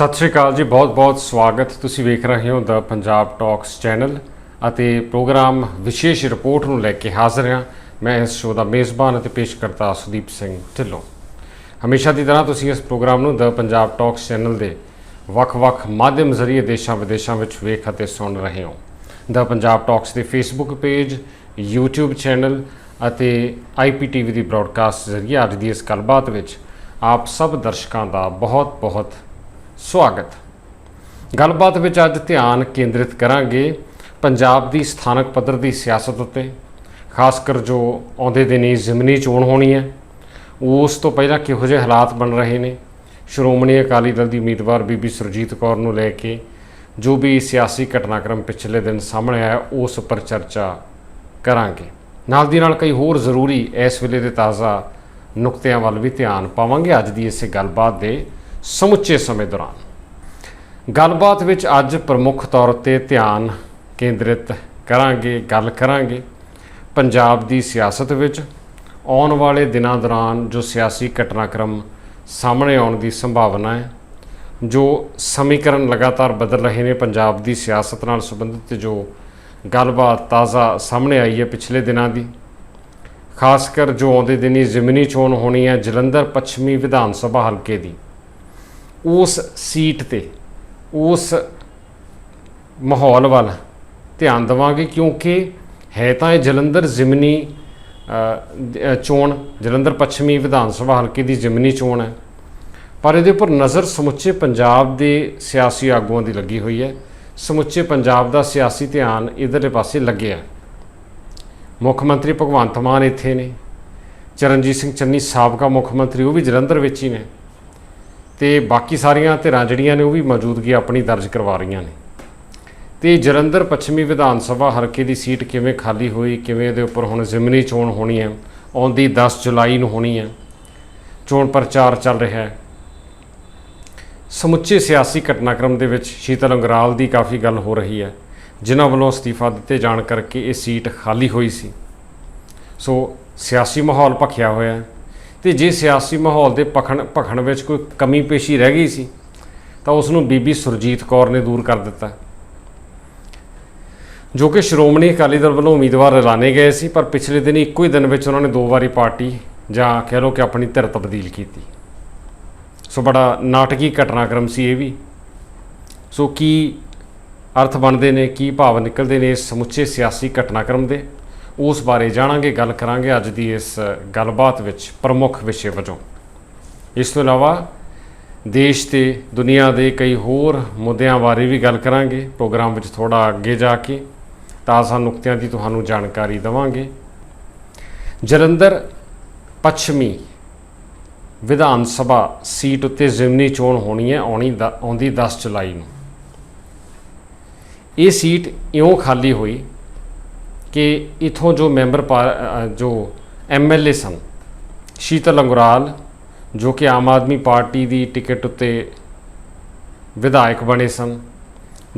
ਸਤਿ ਸ਼੍ਰੀ ਅਕਾਲ ਜੀ ਬਹੁਤ-ਬਹੁਤ ਸਵਾਗਤ। ਤੁਸੀਂ ਵੇਖ ਰਹੇ ਹੋ ਦਾ ਪੰਜਾਬ ਟਾਕਸ ਚੈਨਲ ਅਤੇ ਪ੍ਰੋਗਰਾਮ ਵਿਸ਼ੇਸ਼ ਰਿਪੋਰਟ ਨੂੰ ਲੈ ਕੇ ਹਾਜ਼ਰ ਹਾਂ। ਮੈਂ ਇਸ ਸ਼ੋਅ ਦਾ ਮੇਜ਼ਬਾਨ ਅਤੇ ਪੇਸ਼ਕਰਤਾ ਸੁਦੀਪ ਸਿੰਘ ਢਿੱਲੋਂ। ਹਮੇਸ਼ਾ ਦੀ ਤਰ੍ਹਾਂ ਤੁਸੀਂ ਇਸ ਪ੍ਰੋਗਰਾਮ ਨੂੰ ਦਾ ਪੰਜਾਬ ਟਾਕਸ ਚੈਨਲ ਦੇ ਵੱਖ-ਵੱਖ ਮਾਧਿਅਮ ਜ਼ਰੀਏ ਦੇਸ਼ਾਂ ਵਿਦੇਸ਼ਾਂ ਵਿੱਚ ਵੇਖ ਅਤੇ ਸੁਣ ਰਹੇ ਹੋ। ਦਾ ਪੰਜਾਬ ਟਾਕਸ ਦੇ ਫੇਸਬੁੱਕ ਪੇਜ, YouTube ਚੈਨਲ ਅਤੇ IPTV ਦੀ ਬ੍ਰਾਡਕਾਸਟ ਜ਼ਰੀਏ ਅੱਜ ਦੀ ਇਸ ਗੱਲਬਾਤ ਵਿੱਚ ਆਪ ਸਭ ਦਰਸ਼ਕਾਂ ਦਾ ਬਹੁਤ-ਬਹੁਤ ਸਵਾਗਤ। ਗੱਲਬਾਤ ਵਿੱਚ ਅੱਜ ਧਿਆਨ ਕੇਂਦਰਿਤ ਕਰਾਂਗੇ ਪੰਜਾਬ ਦੀ ਸਥਾਨਕ ਪੱਧਰ ਦੀ ਸਿਆਸਤ ਉੱਤੇ, ਖਾਸ ਕਰ ਜੋ ਆਉਂਦੇ ਦਿਨੀ ਜ਼ਿਮਨੀ ਚੋਣ ਹੋਣੀ ਹੈ। ਉਸ ਤੋਂ ਪਹਿਲਾਂ ਕਿਹੋ ਜਿਹੇ ਹਾਲਾਤ ਬਣ ਰਹੇ ਨੇ? ਸ਼੍ਰੋਮਣੀ ਅਕਾਲੀ ਦਲ ਦੀ ਉਮੀਦਵਾਰ ਬੀਬੀ ਸੁਰਜੀਤ ਕੌਰ ਨੂੰ ਲੈ ਕੇ ਜੋ ਵੀ ਸਿਆਸੀ ਘਟਨਾਕ੍ਰਮ ਪਿਛਲੇ ਦਿਨ ਸਾਹਮਣੇ ਆਇਆ, ਉਸ ਉੱਪਰ ਚਰਚਾ ਕਰਾਂਗੇ। ਨਾਲ ਦੀ ਨਾਲ ਕਈ ਹੋਰ ਜ਼ਰੂਰੀ ਇਸ ਵੇਲੇ ਦੇ ਤਾਜ਼ਾ ਨੁਕਤਿਆਂ ਵੱਲ ਵੀ ਧਿਆਨ ਪਾਵਾਂਗੇ। ਅੱਜ ਦੀ ਇਸੇ ਗੱਲਬਾਤ ਦੇ ਸਮੁੱਚੇ ਸਮੇਂ ਦੌਰਾਨ। ਗੱਲਬਾਤ ਵਿੱਚ ਅੱਜ ਪ੍ਰਮੁੱਖ ਤੌਰ ਤੇ ਧਿਆਨ ਕੇਂਦਰਿਤ ਕਰਾਂਗੇ, ਗੱਲ ਕਰਾਂਗੇ। ਪੰਜਾਬ ਦੀ ਸਿਆਸਤ ਵਿੱਚ ਆਉਣ ਵਾਲੇ ਦਿਨਾਂ ਦੌਰਾਨ ਜੋ ਸਿਆਸੀ ਘਟਨਾਕ੍ਰਮ ਸਾਹਮਣੇ ਆਉਣ ਦੀ ਸੰਭਾਵਨਾ ਹੈ, ਜੋ ਸਮੀਕਰਨ ਲਗਾਤਾਰ ਬਦਲ ਰਹੇ ਨੇ ਪੰਜਾਬ ਦੀ ਸਿਆਸਤ ਨਾਲ ਸੰਬੰਧਿਤ ਜੋ ਗੱਲਬਾਤ ਤਾਜ਼ਾ ਸਾਹਮਣੇ ਆਈ ਹੈ ਪਿਛਲੇ ਦਿਨਾਂ ਦੀ। ਖਾਸ ਕਰ ਜੋ ਆਉਂਦੇ ਦਿਨੀ ਜ਼ਿਮਨੀ ਚੋਣ ਹੋਣੀ ਹੈ ਜਲੰਧਰ ਪੱਛਮੀ ਵਿਧਾਨ ਸਭਾ ਹਲਕੇ ਦੀ। ਉਸ ਸੀਟ ਤੇ, ਉਸ ਮਾਹੌਲ ਵੱਲ ਧਿਆਨ ਦੇਵਾਂਗੇ ਕਿਉਂਕਿ ਹੈ ਤਾਂ ਇਹ ਜਲੰਧਰ ਜ਼ਿਮਨੀ ਚੋਣ, ਜਲੰਧਰ ਪੱਛਮੀ ਵਿਧਾਨ ਸਭਾ ਹਲਕੇ ਦੀ ਜ਼ਿਮਨੀ ਚੋਣ ਹੈ। ਪਰ ਇਹਦੇ ਉੱਪਰ ਨਜ਼ਰ ਸਮੁੱਚੇ ਪੰਜਾਬ ਦੇ ਸਿਆਸੀ ਆਗੂਆਂ ਦੀ ਲੱਗੀ ਹੋਈ ਹੈ। ਸਮੁੱਚੇ ਪੰਜਾਬ ਦਾ ਸਿਆਸੀ ਧਿਆਨ ਇਧਰਲੇ ਪਾਸੇ ਲੱਗਿਆ ਮੁੱਖ ਮੰਤਰੀ ਭਗਵੰਤ ਮਾਨ ਇੱਥੇ ਨੇ। ਚਰਨਜੀਤ ਸਿੰਘ ਚੰਨੀ ਸਾਬਕਾ ਮੁੱਖ ਮੰਤਰੀ, ਉਹ ਵੀ ਜਲੰਧਰ ਵਿੱਚ ਹੀ ਨੇ। ਤੇ ਬਾਕੀ ਸਾਰੀਆਂ ਧਿਰਾਂ ਜਿਹੜੀਆਂ ਨੇ ਉਹ ਵੀ ਮੌਜੂਦਗੀ ਆਪਣੀ ਦਰਜ ਕਰਵਾ ਰਹੀਆਂ ਨੇ। ਤੇ ਜਲੰਧਰ ਪੱਛਮੀ ਵਿਧਾਨ ਸਭਾ ਹਲਕੇ ਦੀ ਸੀਟ ਕਿਵੇਂ ਖਾਲੀ ਹੋਈ, ਕਿਵੇਂ ਇਹਦੇ ਉੱਪਰ ਹੁਣ ਜ਼ਿਮਨੀ ਚੋਣ ਹੋਣੀ ਹੈ, ਆਉਂਦੀ 10 ਜੁਲਾਈ ਨੂੰ ਹੋਣੀ ਹੈ, ਚੋਣ ਪ੍ਰਚਾਰ ਚੱਲ ਰਿਹਾ ਹੈ। ਸਮੁੱਚੇ ਸਿਆਸੀ ਘਟਨਾਕ੍ਰਮ ਦੇ ਵਿੱਚ ਸ਼ੀਤਲ ਅੰਗਰਾਲ ਦੀ ਕਾਫੀ ਗੱਲ ਹੋ ਰਹੀ ਹੈ, ਜਿਨ੍ਹਾਂ ਵੱਲੋਂ ਅਸਤੀਫਾ ਦਿੱਤੇ ਜਾਣ ਕਰਕੇ ਇਹ ਸੀਟ ਖਾਲੀ ਹੋਈ ਸੀ। ਸੋ ਸਿਆਸੀ ਮਾਹੌਲ ਭਖਿਆ ਹੋਇਆ ਹੈ। ਤੇ ਜੇ ਸਿਆਸੀ ਮਾਹੌਲ ਦੇ ਭਖਣ ਭਖਣ ਵਿੱਚ ਕੋਈ ਕਮੀ ਪੇਸ਼ੀ ਰਹਿ ਗਈ ਸੀ, ਤਾਂ ਉਸ ਨੂੰ ਬੀਬੀ ਸੁਰਜੀਤ ਕੌਰ ਨੇ ਦੂਰ ਕਰ ਦਿੱਤਾ। ਜੋ ਕਿ ਸ਼੍ਰੋਮਣੀ ਅਕਾਲੀ ਦਲ ਵੱਲੋਂ ਉਮੀਦਵਾਰ ਐਲਾਨੇ ਗਏ ਸੀ, ਪਰ ਪਿਛਲੇ ਦਿਨ ਇੱਕੋ ਹੀ ਦਿਨ ਵਿੱਚ ਉਹਨਾਂ ਨੇ ਦੋ ਵਾਰੀ ਪਾਰਟੀ ਜਾਂ ਕਹਿ ਲਓ ਕਿ ਆਪਣੀ ਧਿਰ ਤਬਦੀਲ ਕੀਤੀ। ਸੋ ਬੜਾ ਨਾਟਕੀ ਘਟਨਾਕ੍ਰਮ ਸੀ ਇਹ ਵੀ। ਸੋ ਕੀ ਅਰਥ ਬਣਦੇ ਨੇ, ਕੀ ਭਾਵ ਨਿਕਲਦੇ ਨੇ ਇਸ ਸਮੁੱਚੇ ਸਿਆਸੀ ਘਟਨਾਕ੍ਰਮ ਦੇ? ਉਸ ਬਾਰੇ ਜਾਣਾਂਗੇ, ਗੱਲ ਕਰਾਂਗੇ ਅੱਜ ਦੀ ਇਸ ਗੱਲਬਾਤ ਵਿੱਚ ਪ੍ਰਮੁੱਖ ਵਿਸ਼ੇ ਵਜੋਂ। ਇਸ ਤੋਂ ਇਲਾਵਾ ਦੇਸ਼ ਤੇ ਦੁਨੀਆ ਦੇ ਕਈ ਹੋਰ ਮੁੱਦਿਆਂ ਬਾਰੇ ਵੀ ਗੱਲ ਕਰਾਂਗੇ। ਪ੍ਰੋਗਰਾਮ ਵਿੱਚ ਥੋੜਾ ਅੱਗੇ ਜਾ ਕੇ ਤਾਜ਼ਾ ਨੁਕਤਿਆਂ ਦੀ ਤੁਹਾਨੂੰ ਜਾਣਕਾਰੀ ਦੇਵਾਂਗੇ। ਜਲੰਧਰ ਪੱਛਮੀ ਵਿਧਾਨ ਸਭਾ ਸੀਟ ਉੱਤੇ ਜ਼ਿਮਨੀ ਚੋਣ ਹੋਣੀ ਹੈ, ਆਉਣੀ ਦ- ਆਉਂਦੀ 10 ਜੁਲਾਈ ਨੂੰ। ਇਹ ਸੀਟ ਇਉਂ ਖਾਲੀ ਹੋਈ ਕਿ ਇਥੋਂ ਜੋ ਮੈਂਬਰ ਪਾ- ਅ, ਜੋ ਐਮਐਲਏ ਸਨ ਸ਼ੀਤਲ ਅੰਗਰਾਲ ਜੋ ਕਿ ਆਮ ਆਦਮੀ ਪਾਰਟੀ ਦੀ ਟਿਕਟ ਉੱਤੇ ਵਿਧਾਇਕ ਬਣੇ ਸਨ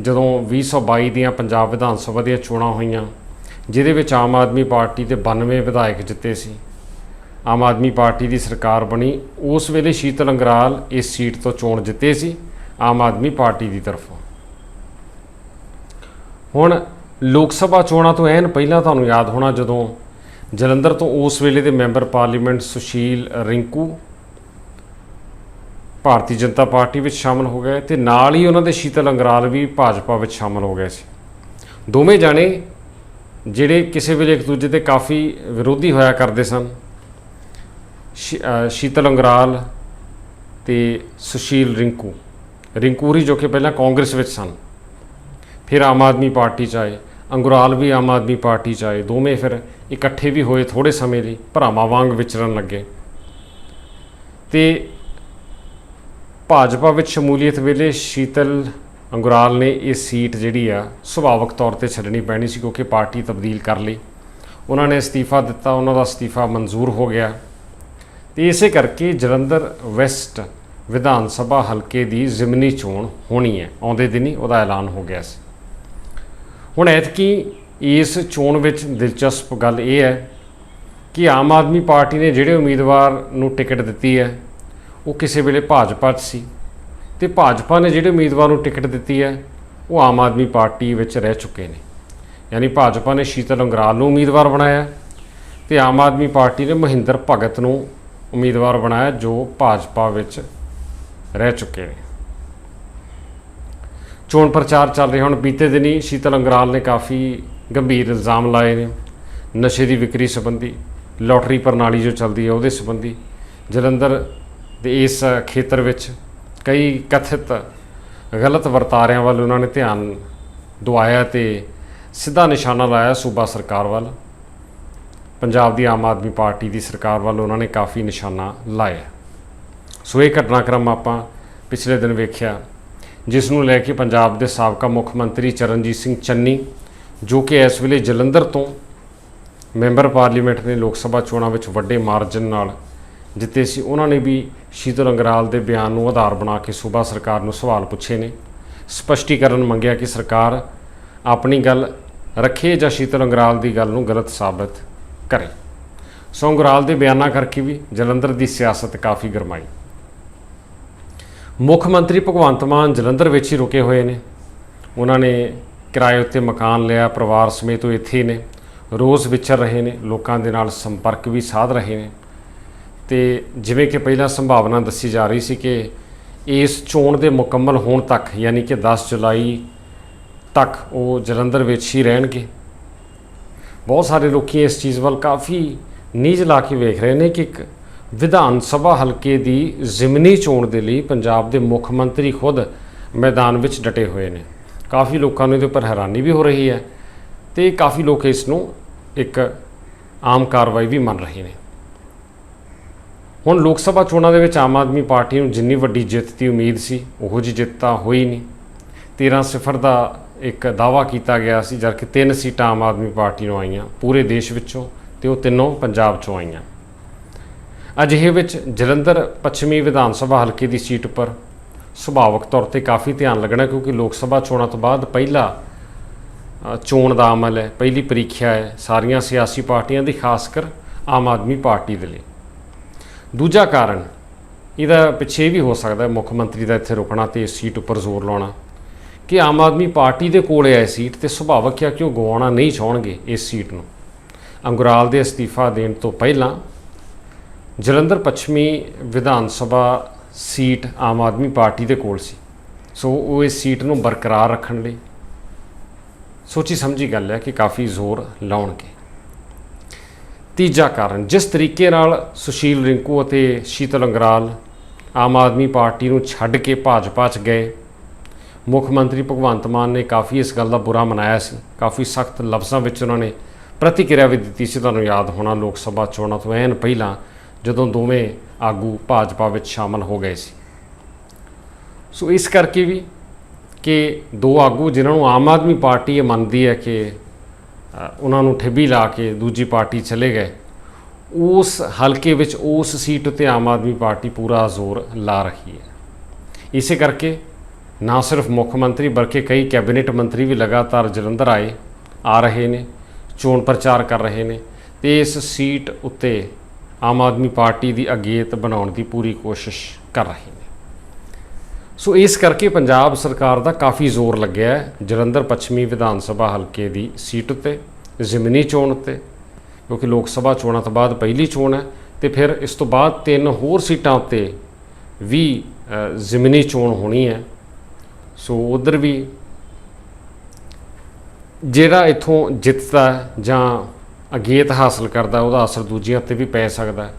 ਜਦੋਂ 2022 ਦੀਆਂ ਪੰਜਾਬ ਵਿਧਾਨ ਸਭਾ ਦੀਆਂ ਚੋਣਾਂ ਹੋਈਆਂ ਜਿਹਦੇ ਵਿੱਚ ਆਮ ਆਦਮੀ ਪਾਰਟੀ ਦੇ 92 ਵਿਧਾਇਕ ਜਿੱਤੇ ਸੀ। ਆਮ ਆਦਮੀ ਪਾਰਟੀ ਦੀ ਸਰਕਾਰ ਬਣੀ ਉਸ ਵੇਲੇ ਸ਼ੀਤਲ ਅੰਗਰਾਲ ਇਸ ਸੀਟ ਤੋਂ ਚੋਣ ਜਿੱਤੇ ਸੀ ਆਮ ਆਦਮੀ ਪਾਰਟੀ ਦੀ ਤਰਫੋਂ। ਹੁਣ ਲੋਕ ਸਭਾ ਚੋਣਾਂ ਤੋਂ ਐਨ ਪਹਿਲਾਂ ਤੁਹਾਨੂੰ ਯਾਦ ਹੋਣਾ ਜਦੋਂ ਜਲੰਧਰ ਤੋਂ ਉਸ ਵੇਲੇ ਦੇ member parliament Sushil Rinku Bharatiya Janata party ਵਿੱਚ ਸ਼ਾਮਲ ਹੋ ਗਏ ਤੇ ਨਾਲ ਹੀ ਉਹਨਾਂ ਦੇ ਸ਼ੀਤਲ ਅੰਗਰਾਲ ਵੀ ਭਾਜਪਾ ਵਿੱਚ ਸ਼ਾਮਲ ਹੋ ਗਏ ਸੀ। ਦੋਵੇਂ ਜਾਣੇ ਜਿਹੜੇ ਕਿਸੇ ਵੇਲੇ ਇੱਕ ਦੂਜੇ ਦੇ ਕਾਫੀ ਵਿਰੋਧੀ ਹੋਇਆ ਕਰਦੇ ਸਨ, ਸ਼ੀ- ਸ਼ੀਤਲ ਅੰਗਰਾਲ ਤੇ ਸੁਸ਼ੀਲ ਰਿੰਕੂ। ਰਿੰਕੂਰੀ ਜੋ ਕਿ ਪਹਿਲਾਂ ਕਾਂਗਰਸ ਵਿੱਚ ਸਨ। ਫਿਰ ਆਮ ਆਦਮੀ ਪਾਰਟੀ ਚ ਆਏ, ਅੰਗੁਰਾਲ ਵੀ ਆਮ ਆਦਮੀ ਪਾਰਟੀ ਚ ਆਏ, ਦੋਵੇਂ ਫਿਰ ਇਕੱਠੇ ਵੀ ਹੋਏ ਥੋੜੇ ਸਮੇਂ ਲਈ, ਭਰਾਵਾਂ ਵਾਂਗ ਵਿਚਰਨ ਲੱਗੇ। ਤੇ ਭਾਜਪਾ ਵਿੱਚ ਸ਼ਮੂਲੀਅਤ ਵੇਲੇ ਸ਼ੀਤਲ ਅੰਗੁਰਾਲ ਨੇ ਇਹ ਸੀਟ ਜਿਹੜੀ ਆ, ਸੁਭਾਵਕ ਤੌਰ ਤੇ ਛੱਡਣੀ ਪੈਣੀ ਸੀ ਕਿਉਂਕਿ ਪਾਰਟੀ ਤਬਦੀਲ ਕਰ ਲਈ। ਉਹਨਾਂ ਨੇ ਅਸਤੀਫਾ ਦਿੱਤਾ, ਉਹਨਾਂ ਦਾ ਅਸਤੀਫਾ ਮਨਜ਼ੂਰ ਹੋ ਗਿਆ। ਤੇ ਇਸੇ ਕਰਕੇ ਜਲੰਧਰ ਵੈਸਟ ਵਿਧਾਨ ਸਭਾ ਹਲਕੇ ਦੀ ਜ਼ਿਮਨੀ ਚੋਣ ਹੋਣੀ ਹੈ, ਆਉਂਦੇ ਦਿਨੀ ਉਹਦਾ ਐਲਾਨ ਹੋ ਗਿਆ ਸੀ। ਹੁਣ ਐਤਕੀ ਇਸ ਚੋਣ ਵਿੱਚ ਦਿਲਚਸਪ ਗੱਲ ਇਹ ਹੈ ਕਿ ਆਮ ਆਦਮੀ ਪਾਰਟੀ ਨੇ ਜਿਹੜੇ ਉਮੀਦਵਾਰ ਨੂੰ ਟਿਕਟ ਦਿੱਤੀ ਹੈ, ਉਹ ਕਿਸੇ ਵੇਲੇ ਭਾਜਪਾ 'ਚ ਸੀ ਤੇ ਭਾਜਪਾ ਨੇ ਜਿਹੜੇ ਉਮੀਦਵਾਰ ਨੂੰ ਟਿਕਟ ਦਿੱਤੀ ਹੈ, ਉਹ ਆਮ ਆਦਮੀ ਪਾਰਟੀ ਵਿੱਚ ਰਹਿ ਚੁੱਕੇ ਨੇ। ਯਾਨੀ ਭਾਜਪਾ ਨੇ ਸ਼ੀਤਲ ਅੰਗਰਾਲ ਨੂੰ ਉਮੀਦਵਾਰ ਬਣਾਇਆ ਤੇ ਆਮ ਆਦਮੀ ਪਾਰਟੀ ਨੇ ਮਹਿੰਦਰ ਭਗਤ ਨੂੰ ਉਮੀਦਵਾਰ ਬਣਾਇਆ ਜੋ ਭਾਜਪਾ ਵਿੱਚ ਰਹਿ ਚੁੱਕੇ ਨੇ। ਚੋਣ ਪ੍ਰਚਾਰ ਚੱਲ ਰਿਹਾ, ਹੁਣ ਬੀਤੇ ਦਿਨੀ ਸ਼ੀਤਲ ਅੰਗਰਾਲ ਨੇ ਕਾਫੀ ਗੰਭੀਰ ਇਲਜ਼ਾਮ ਲਾਏ ਨੇ, ਨਸ਼ੇ ਦੀ ਵਿਕਰੀ ਸੰਬੰਧੀ, ਲੋਟਰੀ ਪ੍ਰਣਾਲੀ ਜੋ ਚੱਲਦੀ ਹੈ ਉਹਦੇ ਸੰਬੰਧੀ। ਜਲੰਧਰ ਦੇ ਇਸ ਖੇਤਰ ਵਿੱਚ ਕਈ ਕਥਿਤ ਗਲਤ ਵਰਤਾਰਿਆਂ ਵੱਲ ਉਹਨਾਂ ਨੇ ਧਿਆਨ ਦਵਾਇਆ ਤੇ ਸਿੱਧਾ ਨਿਸ਼ਾਨਾ ਲਾਇਆ ਸੂਬਾ ਸਰਕਾਰ ਵੱਲ। ਪੰਜਾਬ ਦੀ ਆਮ ਆਦਮੀ ਪਾਰਟੀ ਦੀ ਸਰਕਾਰ ਵੱਲ ਉਹਨਾਂ ਨੇ ਕਾਫੀ ਨਿਸ਼ਾਨਾ ਲਾਇਆ। ਸੋ ਇਹ ਘਟਨਾਕ੍ਰਮ ਆਪਾਂ ਪਿਛਲੇ ਦਿਨ ਵੇਖਿਆ। ਜਿਸ ਨੂੰ ਲੈ ਕੇ ਪੰਜਾਬ ਦੇ ਸਾਬਕਾ ਮੁੱਖ ਮੰਤਰੀ ਚਰਨਜੀਤ ਸਿੰਘ ਚੰਨੀ, ਜੋ ਕਿ ਇਸ ਵੇਲੇ ਜਲੰਧਰ ਤੋਂ ਮੈਂਬਰ ਪਾਰਲੀਮੈਂਟ ਨੇ ਲੋਕ ਸਭਾ ਚੋਣਾਂ ਵਿੱਚ ਵੱਡੇ ਮਾਰਜਨ ਨਾਲ ਜਿੱਤੇ ਸੀ, ਉਹਨਾਂ ਨੇ ਵੀ ਸ਼ੀਤਲ ਅੰਗਰਾਲ ਦੇ ਬਿਆਨ ਨੂੰ ਆਧਾਰ ਬਣਾ ਕੇ ਸੂਬਾ ਸਰਕਾਰ ਨੂੰ ਸਵਾਲ ਪੁੱਛੇ ਨੇ। ਸਪਸ਼ਟੀਕਰਨ ਮੰਗਿਆ ਕਿ ਸਰਕਾਰ ਆਪਣੀ ਗੱਲ ਰੱਖੇ ਜਾਂ ਸ਼ੀਤਲ ਅੰਗਰਾਲ ਦੀ ਗੱਲ ਨੂੰ ਗਲਤ ਸਾਬਤ ਕਰੇ। ਸੋ ਅੰਗਰਾਲ ਦੇ ਬਿਆਨਾਂ ਕਰਕੇ ਵੀ ਜਲੰਧਰ ਦੀ ਸਿਆਸਤ ਕਾਫੀ ਗਰਮਾਈ। ਮੁੱਖ ਮੰਤਰੀ ਭਗਵੰਤ ਮਾਨ ਜਲੰਧਰ ਵਿੱਚ ਹੀ ਰੁਕੇ ਹੋਏ ਨੇ। ਉਹਨਾਂ ਨੇ ਕਿਰਾਏ ਉੱਤੇ ਮਕਾਨ ਲਿਆ, ਪਰਿਵਾਰ ਸਮੇਤ ਉਹ ਇੱਥੇ ਹੀ ਨੇ। ਰੋਜ਼ ਵਿਚਰ ਰਹੇ ਨੇ, ਲੋਕਾਂ ਦੇ ਨਾਲ ਸੰਪਰਕ ਵੀ ਸਾਧ ਰਹੇ ਨੇ। ਤੇ ਜਿਵੇਂ ਕਿ ਪਹਿਲਾਂ ਸੰਭਾਵਨਾ ਦੱਸੀ ਜਾ ਰਹੀ ਸੀ ਕਿ ਇਸ ਚੋਣ ਦੇ ਮੁਕੰਮਲ ਹੋਣ ਤੱਕ, ਯਾਨੀ ਕਿ 10 ਜੁਲਾਈ ਤੱਕ ਉਹ ਜਲੰਧਰ ਵਿੱਚ ਹੀ ਰਹਿਣਗੇ। ਬਹੁਤ ਸਾਰੇ ਲੋਕੀ ਇਸ ਚੀਜ਼ ਵੱਲ ਕਾਫੀ ਨੀਝ ਲਾ ਕੇ ਵੇਖ ਰਹੇ ਨੇ ਕਿ ਇੱਕ ਵਿਧਾਨ ਸਭਾ ਹਲਕੇ ਦੀ ਜ਼ਿਮਨੀ ਚੋਣ ਦੇ ਲਈ ਪੰਜਾਬ ਦੇ ਮੁੱਖ ਮੰਤਰੀ ਖੁਦ ਮੈਦਾਨ ਵਿੱਚ ਡਟੇ ਹੋਏ ਨੇ। ਕਾਫੀ ਲੋਕਾਂ ਨੂੰ ਇਹਦੇ ਉੱਪਰ ਹੈਰਾਨੀ ਵੀ ਹੋ ਰਹੀ ਹੈ ਤੇ ਕਾਫੀ ਲੋਕ ਇਸ ਨੂੰ ਇੱਕ ਆਮ ਕਾਰਵਾਈ ਵੀ ਮੰਨ ਰਹੇ ਨੇ। ਹੁਣ ਲੋਕ ਸਭਾ ਚੋਣਾਂ ਦੇ ਵਿੱਚ ਆਮ ਆਦਮੀ ਪਾਰਟੀ ਨੂੰ ਜਿੰਨੀ ਵੱਡੀ ਜਿੱਤ ਦੀ ਉਮੀਦ ਸੀ, ਉਹੋ ਜਿਹੀ ਜਿੱਤ ਤਾਂ ਹੋਈ ਨਹੀਂ। 13 ਸਿਫਰ ਦਾ ਇੱਕ ਦਾਵਾ ਕੀਤਾ ਗਿਆ ਸੀ, ਜਦ ਕਿ ਤਿੰਨ ਸੀਟਾਂ ਆਮ ਆਦਮੀ ਪਾਰਟੀ ਨੂੰ ਆਈਆਂ, ਪੂਰੇ ਦੇਸ਼ ਵਿੱਚੋਂ ਤੇ ਉਹ ਤਿੰਨੋਂ ਪੰਜਾਬ ਚੋਂ ਆਈਆਂ। ਅਜਿਹੇ ਵਿੱਚ ਜਲੰਧਰ ਪੱਛਮੀ ਵਿਧਾਨ ਸਭਾ ਹਲਕੇ ਦੀ ਸੀਟ ਉੱਪਰ ਸੁਭਾਵਕ ਤੌਰ ਤੇ ਕਾਫੀ ਧਿਆਨ ਲੱਗਣਾ ਕਿਉਂਕਿ ਲੋਕ ਸਭਾ ਚੋਣਾਂ ਤੋਂ ਬਾਅਦ ਪਹਿਲਾ ਚੋਣ ਦਾ ਅਮਲ ਹੈ, ਪਹਿਲੀ ਪ੍ਰੀਖਿਆ ਹੈ, ਸਾਰੀਆਂ ਸਿਆਸੀ ਪਾਰਟੀਆਂ ਦੀ ਖਾਸ ਕਰ ਆਮ ਆਦਮੀ ਪਾਰਟੀ ਦੇ ਲਈ। ਦੂਜਾ ਕਾਰਨ, ਇਹਦਾ ਪਿੱਛੇ ਇਹ ਵੀ ਹੋ ਸਕਦਾ ਮੁੱਖ ਮੰਤਰੀ ਦਾ ਇੱਥੇ ਰੁਕਣਾ ਤੇ ਇਸ ਸੀਟ ਉੱਪਰ ਜ਼ੋਰ ਲਾਉਣਾ ਕਿ ਆਮ ਆਦਮੀ ਪਾਰਟੀ ਦੇ ਕੋਲ ਹੈ ਇਹ ਸੀਟ ਤੇ ਸੁਭਾਵਕ ਹੈ ਕਿ ਉਹ ਗਵਾਉਣਾ ਨਹੀਂ ਚਾਹਣਗੇ ਇਸ ਸੀਟ ਨੂੰ। ਅੰਗੁਰਾਲ ਦੇ ਅਸਤੀਫਾ ਦੇਣ ਤੋਂ ਪਹਿਲਾਂ ਜਲੰਧਰ ਪੱਛਮੀ ਵਿਧਾਨ ਸਭਾ ਸੀਟ ਆਮ ਆਦਮੀ ਪਾਰਟੀ ਦੇ ਕੋਲ ਸੀ। ਸੋ ਉਹ ਇਸ ਸੀਟ ਨੂੰ ਬਰਕਰਾਰ ਰੱਖਣ ਲਈ ਸੋਚੀ ਸਮਝੀ ਗੱਲ ਹੈ ਕਿ ਕਾਫੀ ਜ਼ੋਰ ਲਾਉਣਗੇ। ਤੀਜਾ ਕਾਰਨ, ਜਿਸ ਤਰੀਕੇ ਨਾਲ ਸੁਸ਼ੀਲ ਰਿੰਕੂ ਅਤੇ ਸ਼ੀਤਲ ਅੰਗਰਾਲ ਆਮ ਆਦਮੀ ਪਾਰਟੀ ਨੂੰ ਛੱਡ ਕੇ ਭਾਜਪਾ 'ਚ ਗਏ, ਮੁੱਖ ਮੰਤਰੀ ਭਗਵੰਤ ਮਾਨ ਨੇ ਕਾਫੀ ਇਸ ਗੱਲ ਦਾ ਬੁਰਾ ਮਨਾਇਆ ਸੀ। ਕਾਫੀ ਸਖਤ ਲਫ਼ਜ਼ਾਂ ਵਿੱਚ ਉਹਨਾਂ ਨੇ ਪ੍ਰਤੀਕਿਰਿਆ ਵੀ ਦਿੱਤੀ ਸੀ। ਤੁਹਾਨੂੰ ਯਾਦ ਹੋਣਾ, ਲੋਕ ਸਭਾ ਚੋਣਾਂ ਤੋਂ ਐਨ ਪਹਿਲਾਂ ਜਦੋਂ ਦੋਵੇਂ ਆਗੂ ਭਾਜਪਾ ਵਿੱਚ ਸ਼ਾਮਲ ਹੋ ਗਏ ਸੀ। ਸੋ ਇਸ ਕਰਕੇ ਵੀ ਕਿ ਦੋ ਆਗੂ ਜਿਨ੍ਹਾਂ ਨੂੰ ਆਮ ਆਦਮੀ ਪਾਰਟੀ ਇਹ ਮੰਨਦੀ ਹੈ ਕਿ ਉਹਨਾਂ ਨੂੰ ਠੱਬੀ ਲਾ ਕੇ ਦੂਜੀ ਪਾਰਟੀ ਚਲੇ ਗਏ, ਉਸ ਹਲਕੇ ਵਿੱਚ ਉਸ ਸੀਟ ਉੱਤੇ ਆਮ ਆਦਮੀ ਪਾਰਟੀ ਪੂਰਾ ਜ਼ੋਰ ਲਾ ਰਹੀ ਹੈ। ਇਸੇ ਕਰਕੇ ਨਾ ਸਿਰਫ ਮੁੱਖ ਮੰਤਰੀ ਬਲਕਿ ਕਈ ਕੈਬਨਿਟ ਮੰਤਰੀ ਵੀ ਲਗਾਤਾਰ ਜਲੰਧਰ ਆਏ, ਆ ਰਹੇ ਨੇ, ਚੋਣ ਪ੍ਰਚਾਰ ਕਰ ਰਹੇ ਨੇ ਤੇ ਇਸ ਸੀਟ ਉੱਤੇ ਆਮ ਆਦਮੀ ਪਾਰਟੀ ਦੀ ਅਗੇਤ ਬਣਾਉਣ ਦੀ ਪੂਰੀ ਕੋਸ਼ਿਸ਼ ਕਰ ਰਹੇ ਨੇ। ਸੋ ਇਸ ਕਰਕੇ ਪੰਜਾਬ ਸਰਕਾਰ ਦਾ ਕਾਫੀ ਜ਼ੋਰ ਲੱਗਿਆ ਹੈ। ਜਲੰਧਰ ਪੱਛਮੀ ਵਿਧਾਨ ਸਭਾ ਹਲਕੇ ਦੀ ਸੀਟ ਉੱਤੇ ਜ਼ਿਮਨੀ ਚੋਣ ਉੱਤੇ ਕਿਉਂਕਿ ਲੋਕ ਸਭਾ ਚੋਣਾਂ ਤੋਂ ਬਾਅਦ ਪਹਿਲੀ ਚੋਣ ਹੈ ਤੇ ਫਿਰ ਇਸ ਤੋਂ ਬਾਅਦ ਤਿੰਨ ਹੋਰ ਸੀਟਾਂ ਉੱਤੇ ਵੀ ਅ, ਜ਼ਿਮਨੀ ਚੋਣ ਹੋਣੀ ਹੈ। ਸੋ ਉਧਰ ਵੀ ਜਿਹੜਾ ਇਥੋਂ ਜਿੱਤਦਾ ਜਾਂ ਅਗੇਤ ਹਾਸਲ ਕਰਦਾ, ਉਹਦਾ ਅਸਰ ਦੂਜਿਆਂ ਤੇ ਵੀ ਪੈ ਸਕਦਾ ਹੈ।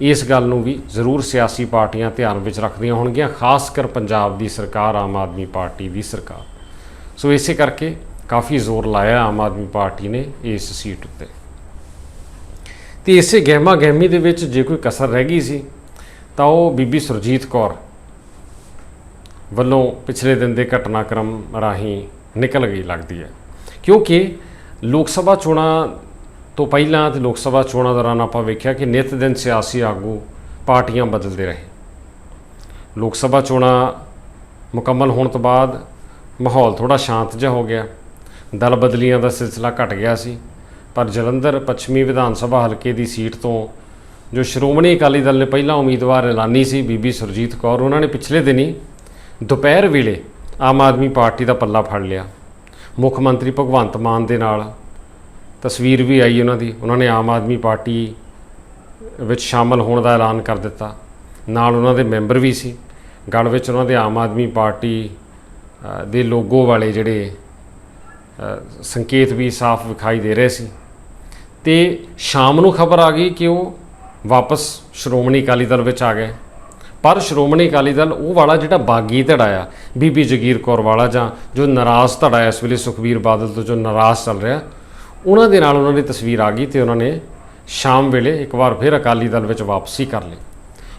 ਇਸ ਗੱਲ ਨੂੰ ਵੀ ਜ਼ਰੂਰ ਸਿਆਸੀ ਪਾਰਟੀਆਂ ਧਿਆਨ ਵਿੱਚ ਰੱਖਦੀਆਂ ਹੋਣਗੀਆਂ, ਖਾਸ ਕਰ ਪੰਜਾਬ ਦੀ ਸਰਕਾਰ, ਆਮ ਆਦਮੀ ਪਾਰਟੀ ਦੀ ਸਰਕਾਰ। ਸੋ ਇਸੇ ਕਰਕੇ ਕਾਫੀ ਜ਼ੋਰ ਲਾਇਆ ਆਮ ਆਦਮੀ ਪਾਰਟੀ ਨੇ ਇਸ ਸੀਟ ਉੱਤੇ। ਤੇ ਇਸੇ ਗਹਿਮਾ ਗਹਿਮੀ ਦੇ ਵਿੱਚ ਜੇ ਕੋਈ ਕਸਰ ਰਹਿ ਗਈ ਸੀ, ਤਾਂ ਉਹ ਬੀਬੀ ਸੁਰਜੀਤ ਕੌਰ ਵੱਲੋਂ ਪਿਛਲੇ ਦਿਨ ਦੇ ਘਟਨਾਕ੍ਰਮ ਰਾਹੀਂ ਨਿਕਲ ਗਈ ਲੱਗਦੀ ਹੈ। ਕਿਉਂਕਿ ਲੋਕ ਸਭਾ ਚੋਣਾਂ ਤੋਂ ਪਹਿਲਾਂ ਤੇ ਲੋਕ ਸਭਾ ਚੋਣਾਂ ਦੌਰਾਨ ਆਪਾਂ ਵੇਖਿਆ ਕਿ ਨਿਤ ਦਿਨ ਸਿਆਸੀ ਆਗੂ ਪਾਰਟੀਆਂ ਬਦਲਦੇ ਰਹੇ। ਲੋਕ ਸਭਾ ਚੋਣਾਂ ਮੁਕੰਮਲ ਹੋਣ ਤੋਂ ਬਾਅਦ ਮਾਹੌਲ ਥੋੜਾ ਸ਼ਾਂਤ ਜਿਹਾ ਹੋ ਗਿਆ। ਦਲ ਬਦਲੀਆਂ ਦਾ ਸਿਲਸਿਲਾ ਘਟ ਗਿਆ ਸੀ, ਪਰ ਜਲੰਧਰ ਪੱਛਮੀ ਵਿਧਾਨ ਸਭਾ ਹਲਕੇ ਦੀ ਸੀਟ ਤੋਂ ਜੋ ਸ਼੍ਰੋਮਣੀ ਅਕਾਲੀ ਦਲ ਨੇ ਪਹਿਲਾਂ ਉਮੀਦਵਾਰ ਐਲਾਨੀ ਸੀ ਬੀਬੀ ਸੁਰਜੀਤ ਕੌਰ, ਉਹਨਾਂ ਨੇ ਪਿਛਲੇ ਦਿਨੀ ਦੁਪਹਿਰ ਵੇਲੇ ਆਮ ਆਦਮੀ ਪਾਰਟੀ ਦਾ ਪੱਲਾ ਫੜ ਲਿਆ। ਮੁੱਖ ਮੰਤਰੀ ਭਗਵੰਤ ਮਾਨ ਦੇ ਨਾਲ ਤਸਵੀਰ ਵੀ ਆਈ ਉਹਨਾਂ ਦੀ। ਉਹਨਾਂ ਨੇ ਆਮ ਆਦਮੀ ਪਾਰਟੀ ਵਿੱਚ ਸ਼ਾਮਲ ਹੋਣ ਦਾ ਐਲਾਨ ਕਰ ਦਿੱਤਾ। ਨਾਲ ਉਹਨਾਂ ਦੇ ਮੈਂਬਰ ਵੀ ਸੀ। ਗੜ ਵਿੱਚ ਉਹਨਾਂ ਦੇ ਆਮ ਆਦਮੀ ਪਾਰਟੀ ਦੇ ਲੋਗੋ ਵਾਲੇ ਜਿਹੜੇ ਸੰਕੇਤ ਵੀ ਸਾਫ਼ ਵਿਖਾਈ ਦੇ ਰਹੇ ਸੀ। ਤੇ ਸ਼ਾਮ ਨੂੰ ਖਬਰ ਆ ਗਈ ਕਿ ਉਹ ਵਾਪਸ ਸ਼੍ਰੋਮਣੀ ਅਕਾਲੀ ਦਲ ਵਿੱਚ ਆ ਗਏ। ਪਰ ਸ਼੍ਰੋਮਣੀ ਅਕਾਲੀ ਦਲ ਉਹ ਵਾਲਾ ਜਿਹੜਾ ਬਾਗੀ ਧੜਾ ਆ, ਬੀਬੀ ਜਗੀਰ ਕੌਰ ਵਾਲਾ ਜਾਂ ਜੋ ਨਾਰਾਜ਼ ਧੜਾ ਇਸ ਵੇਲੇ ਸੁਖਬੀਰ ਬਾਦਲ ਤੋਂ ਜੋ ਨਾਰਾਜ਼ ਚੱਲ ਰਿਹਾ ਉਹਨਾਂ ਦੇ ਨਾਲ ਉਹਨਾਂ ਦੀ ਤਸਵੀਰ ਆ ਗਈ ਤੇ ਉਹਨਾਂ ਨੇ ਸ਼ਾਮ ਵੇਲੇ ਇੱਕ ਵਾਰ ਫਿਰ ਅਕਾਲੀ ਦਲ ਵਿੱਚ ਵਾਪਸੀ ਕਰ ਲਈ।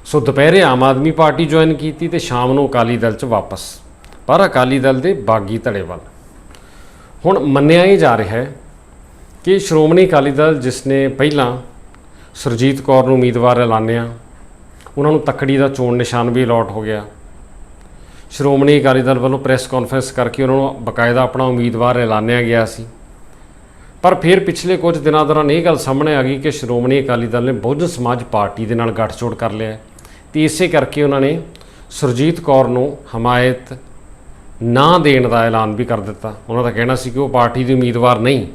ਸੋ ਦੁਪਹਿਰੇ ਆਮ ਆਦਮੀ ਪਾਰਟੀ ਜੁਆਇਨ ਕੀਤੀ ਤੇ ਸ਼ਾਮ ਨੂੰ ਅਕਾਲੀ ਦਲ 'ਚ ਵਾਪਸ। ਪਰ ਅਕਾਲੀ ਦਲ ਦੇ ਬਾਗੀ ਧੜੇ ਵੱਲ। ਹੁਣ ਮੰਨਿਆ ਹੀ ਜਾ ਰਿਹਾ ਹੈ ਕਿ ਸ਼੍ਰੋਮਣੀ ਅਕਾਲੀ ਦਲ ਜਿਸ ਨੇ ਪਹਿਲਾਂ ਸੁਰਜੀਤ ਕੌਰ ਨੂੰ ਉਮੀਦਵਾਰ ਐਲਾਨਿਆ, ਉਹਨਾਂ ਨੂੰ ਤੱਕੜੀ ਦਾ ਚੋਣ ਨਿਸ਼ਾਨ ਵੀ ਅਲਾਟ ਹੋ ਗਿਆ। ਸ਼੍ਰੋਮਣੀ ਅਕਾਲੀ ਦਲ ਵੱਲੋਂ ਪ੍ਰੈਸ ਕਾਨਫਰੰਸ ਕਰਕੇ ਉਹਨਾਂ ਨੂੰ ਬਕਾਇਦਾ ਆਪਣਾ ਉਮੀਦਵਾਰ ਐਲਾਨਿਆ ਗਿਆ ਸੀ। ਪਰ ਫਿਰ ਪਿਛਲੇ ਕੁਝ ਦਿਨਾਂ ਦੌਰਾਨ ਇਹ ਗੱਲ ਸਾਹਮਣੇ ਆ ਗਈ ਕਿ ਸ਼੍ਰੋਮਣੀ ਅਕਾਲੀ ਦਲ ਨੇ ਬਹੁਜਨ ਸਮਾਜ ਪਾਰਟੀ ਦੇ ਨਾਲ ਗੱਠਜੋੜ ਕਰ ਲਿਆ ਹੈ। ਤੇ ਇਸੇ ਕਰਕੇ ਉਹਨਾਂ ਨੇ ਸੁਰਜੀਤ ਕੌਰ ਨੂੰ ਹਮਾਇਤ ਨਾ ਦੇਣ ਦਾ ਐਲਾਨ ਵੀ ਕਰ ਦਿੱਤਾ। ਉਹਨਾਂ ਦਾ ਕਹਿਣਾ ਸੀ ਕਿ ਉਹ ਪਾਰਟੀ ਦੇ ਉਮੀਦਵਾਰ ਨਹੀਂ।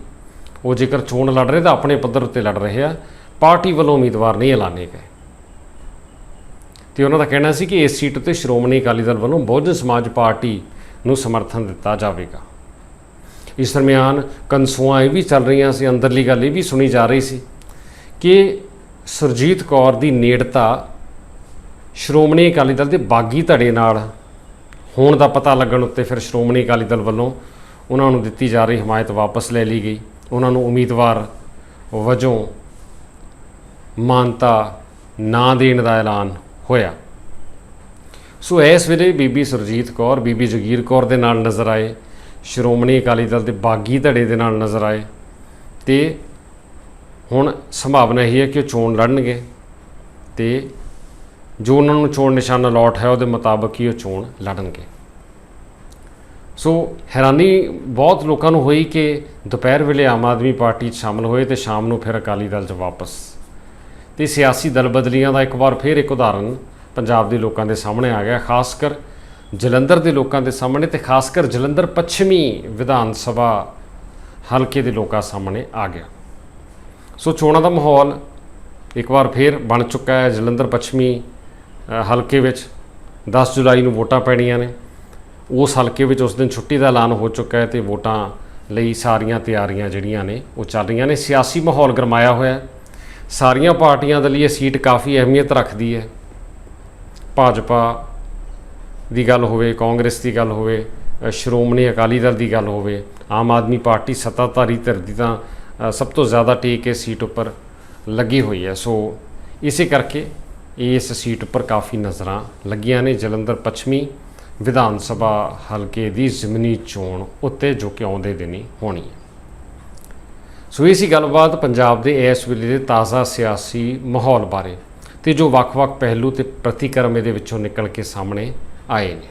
ਉਹ ਜੇਕਰ ਚੋਣ ਲੜ ਰਹੇ ਤਾਂ ਆਪਣੇ ਪੱਧਰ ਉੱਤੇ ਲੜ ਰਹੇ ਆ। ਪਾਰਟੀ ਵੱਲੋਂ ਉਮੀਦਵਾਰ ਨਹੀਂ ਐਲਾਨੇ ਗਏ। ਤੇ ਉਹਨਾਂ ਦਾ ਕਹਿਣਾ ਸੀ ਕਿ ਇਸ ਸੀਟ ਉੱਤੇ ਸ਼੍ਰੋਮਣੀ ਅਕਾਲੀ ਦਲ ਵੱਲੋਂ ਬਹੁਜਨ ਸਮਾਜ ਪਾਰਟੀ ਨੂੰ ਸਮਰਥਨ ਦਿੱਤਾ ਜਾਵੇਗਾ। ਇਸ ਦਰਮਿਆਨ ਕਨਸੂਆਂ ਇਹ ਵੀ ਚੱਲ ਰਹੀਆਂ ਸੀ, ਅੰਦਰਲੀ ਗੱਲ ਇਹ ਵੀ ਸੁਣੀ ਜਾ ਰਹੀ ਸੀ ਕਿ ਸੁਰਜੀਤ ਕੌਰ ਦੀ ਨੇੜਤਾ ਸ਼੍ਰੋਮਣੀ ਅਕਾਲੀ ਦਲ ਦੇ ਬਾਗੀ ਧੜੇ ਨਾਲ ਹੋਣ ਦਾ ਪਤਾ ਲੱਗਣ ਉੱਤੇ ਫਿਰ ਸ਼੍ਰੋਮਣੀ ਅਕਾਲੀ ਦਲ ਵੱਲੋਂ ਉਹਨਾਂ ਨੂੰ ਦਿੱਤੀ ਜਾ ਰਹੀ ਹਮਾਇਤ ਵਾਪਸ ਲੈ ਲਈ ਗਈ। ਉਹਨਾਂ ਨੂੰ ਉਮੀਦਵਾਰ ਵਜੋਂ ਮਾਨਤਾ ਨਾ ਦੇਣ ਦਾ ਐਲਾਨ ਹੋਇਆ। ਸੋ ਇਸ ਵੇਲੇ ਬੀਬੀ ਸੁਰਜੀਤ ਕੌਰ, ਬੀਬੀ ਜਗੀਰ ਕੌਰ ਦੇ ਨਾਲ ਨਜ਼ਰ ਆਏ। ਸ਼੍ਰੋਮਣੀ ਅਕਾਲੀ ਦਲ ਦੇ ਬਾਗੀ ਧੜੇ ਦੇ ਨਾਲ ਨਜ਼ਰ ਆਏ ਤੇ ਹੁਣ ਸੰਭਾਵਨਾ ਇਹ ਹੈ ਕਿ ਉਹ ਚੋਣ ਲੜਨਗੇ ਤੇ ਜੋ ਉਹਨਾਂ ਨੂੰ ਚੋਣ ਨਿਸ਼ਾਨਾ ਅਲਾਟ ਹੈ ਉਹਦੇ ਮੁਤਾਬਕ ਹੀ ਉਹ ਚੋਣ ਲੜਨਗੇ। ਸੋ ਹੈਰਾਨੀ ਬਹੁਤ ਲੋਕਾਂ ਨੂੰ ਹੋਈ ਕਿ ਦੁਪਹਿਰ ਵੇਲੇ ਆਮ ਆਦਮੀ ਪਾਰਟੀ 'ਚ ਸ਼ਾਮਲ ਹੋਏ ਤੇ ਸ਼ਾਮ ਨੂੰ ਫਿਰ ਅਕਾਲੀ ਦਲ 'ਚ ਵਾਪਸ। ਤੇ ਸਿਆਸੀ ਦਲ ਬਦਲੀਆਂ ਦਾ ਇੱਕ ਵਾਰ ਫਿਰ ਇੱਕ ਉਦਾਹਰਨ ਪੰਜਾਬ ਦੇ ਲੋਕਾਂ ਦੇ ਸਾਹਮਣੇ ਆ ਗਿਆ, ਖਾਸ ਕਰ ਜਲੰਧਰ ਦੇ ਲੋਕਾਂ ਦੇ ਸਾਹਮਣੇ ਤੇ ਖਾਸ ਕਰ ਜਲੰਧਰ ਪੱਛਮੀ ਵਿਧਾਨ ਸਭਾ ਹਲਕੇ ਦੇ ਲੋਕਾਂ ਸਾਹਮਣੇ ਆ ਗਿਆ। ਸੋ ਚੋਣਾਂ ਦਾ ਮਾਹੌਲ ਇੱਕ ਵਾਰ ਫਿਰ ਬਣ ਚੁੱਕਾ ਹੈ ਜਲੰਧਰ ਪੱਛਮੀ ਹਲਕੇ ਵਿੱਚ। 10 ਜੁਲਾਈ ਨੂੰ ਵੋਟਾਂ ਪੈਣੀਆਂ ਨੇ। ਉਸ ਹਲਕੇ ਵਿੱਚ ਉਸ ਦਿਨ ਛੁੱਟੀ ਦਾ ਐਲਾਨ ਹੋ ਚੁੱਕਾ ਹੈ ਤੇ ਵੋਟਾਂ ਲਈ ਸਾਰੀਆਂ ਤਿਆਰੀਆਂ ਜਿਹੜੀਆਂ ਨੇ ਉਹ ਚੱਲ ਰਹੀਆਂ ਨੇ। ਸਿਆਸੀ ਮਾਹੌਲ ਗਰਮਾਇਆ ਹੋਇਆ ਹੈ। ਸਾਰੀਆਂ ਪਾਰਟੀਆਂ ਦੇ ਲਈ ਇਹ ਸੀਟ ਕਾਫੀ ਅਹਿਮੀਅਤ ਰੱਖਦੀ ਹੈ। ਭਾਜਪਾ ਦੀ ਗੱਲ ਹੋਵੇ, ਕਾਂਗਰਸ ਦੀ ਗੱਲ ਹੋਵੇ ਸ਼੍ਰੋਮਣੀ ਅਕਾਲੀ ਦਲ ਦੀ ਗੱਲ ਹੋਵੇ, ਆਮ ਆਦਮੀ ਪਾਰਟੀ ਸੱਤਾਧਾਰੀ ਧਿਰ ਦੀ ਤਾਂ ਸਭ ਤੋਂ ਜ਼ਿਆਦਾ ਟੇਕ ਇਸ ਸੀਟ ਉੱਪਰ ਲੱਗੀ ਹੋਈ ਹੈ। ਸੋ ਇਸੇ ਕਰਕੇ ਇਸ ਸੀਟ ਉੱਪਰ ਕਾਫੀ ਨਜ਼ਰਾਂ ਲੱਗੀਆਂ ਨੇ। ਜਲੰਧਰ ਪੱਛਮੀ ਵਿਧਾਨ ਸਭਾ ਹਲਕੇ ਦੀ ਜ਼ਮੀਨੀ ਚੋਣ ਉੱਤੇ, ਜੋ ਕਿ ਆਉਂਦੇ ਦਿਨੀ ਹੋਣੀ ਹੈ। ਸੋ ਇਹ ਸੀ ਗੱਲਬਾਤ ਪੰਜਾਬ ਦੇ ਇਸ ਵੇਲੇ ਦੇ ਤਾਜ਼ਾ ਸਿਆਸੀ ਮਾਹੌਲ ਬਾਰੇ ਤੇ ਜੋ ਵੱਖ-ਵੱਖ ਪਹਿਲੂ ਤੇ ਪ੍ਰਤੀਕਰਮ ਇਹਦੇ ਵਿੱਚੋਂ ਨਿਕਲ ਕੇ ਸਾਹਮਣੇ ਆਏ ਨੇ।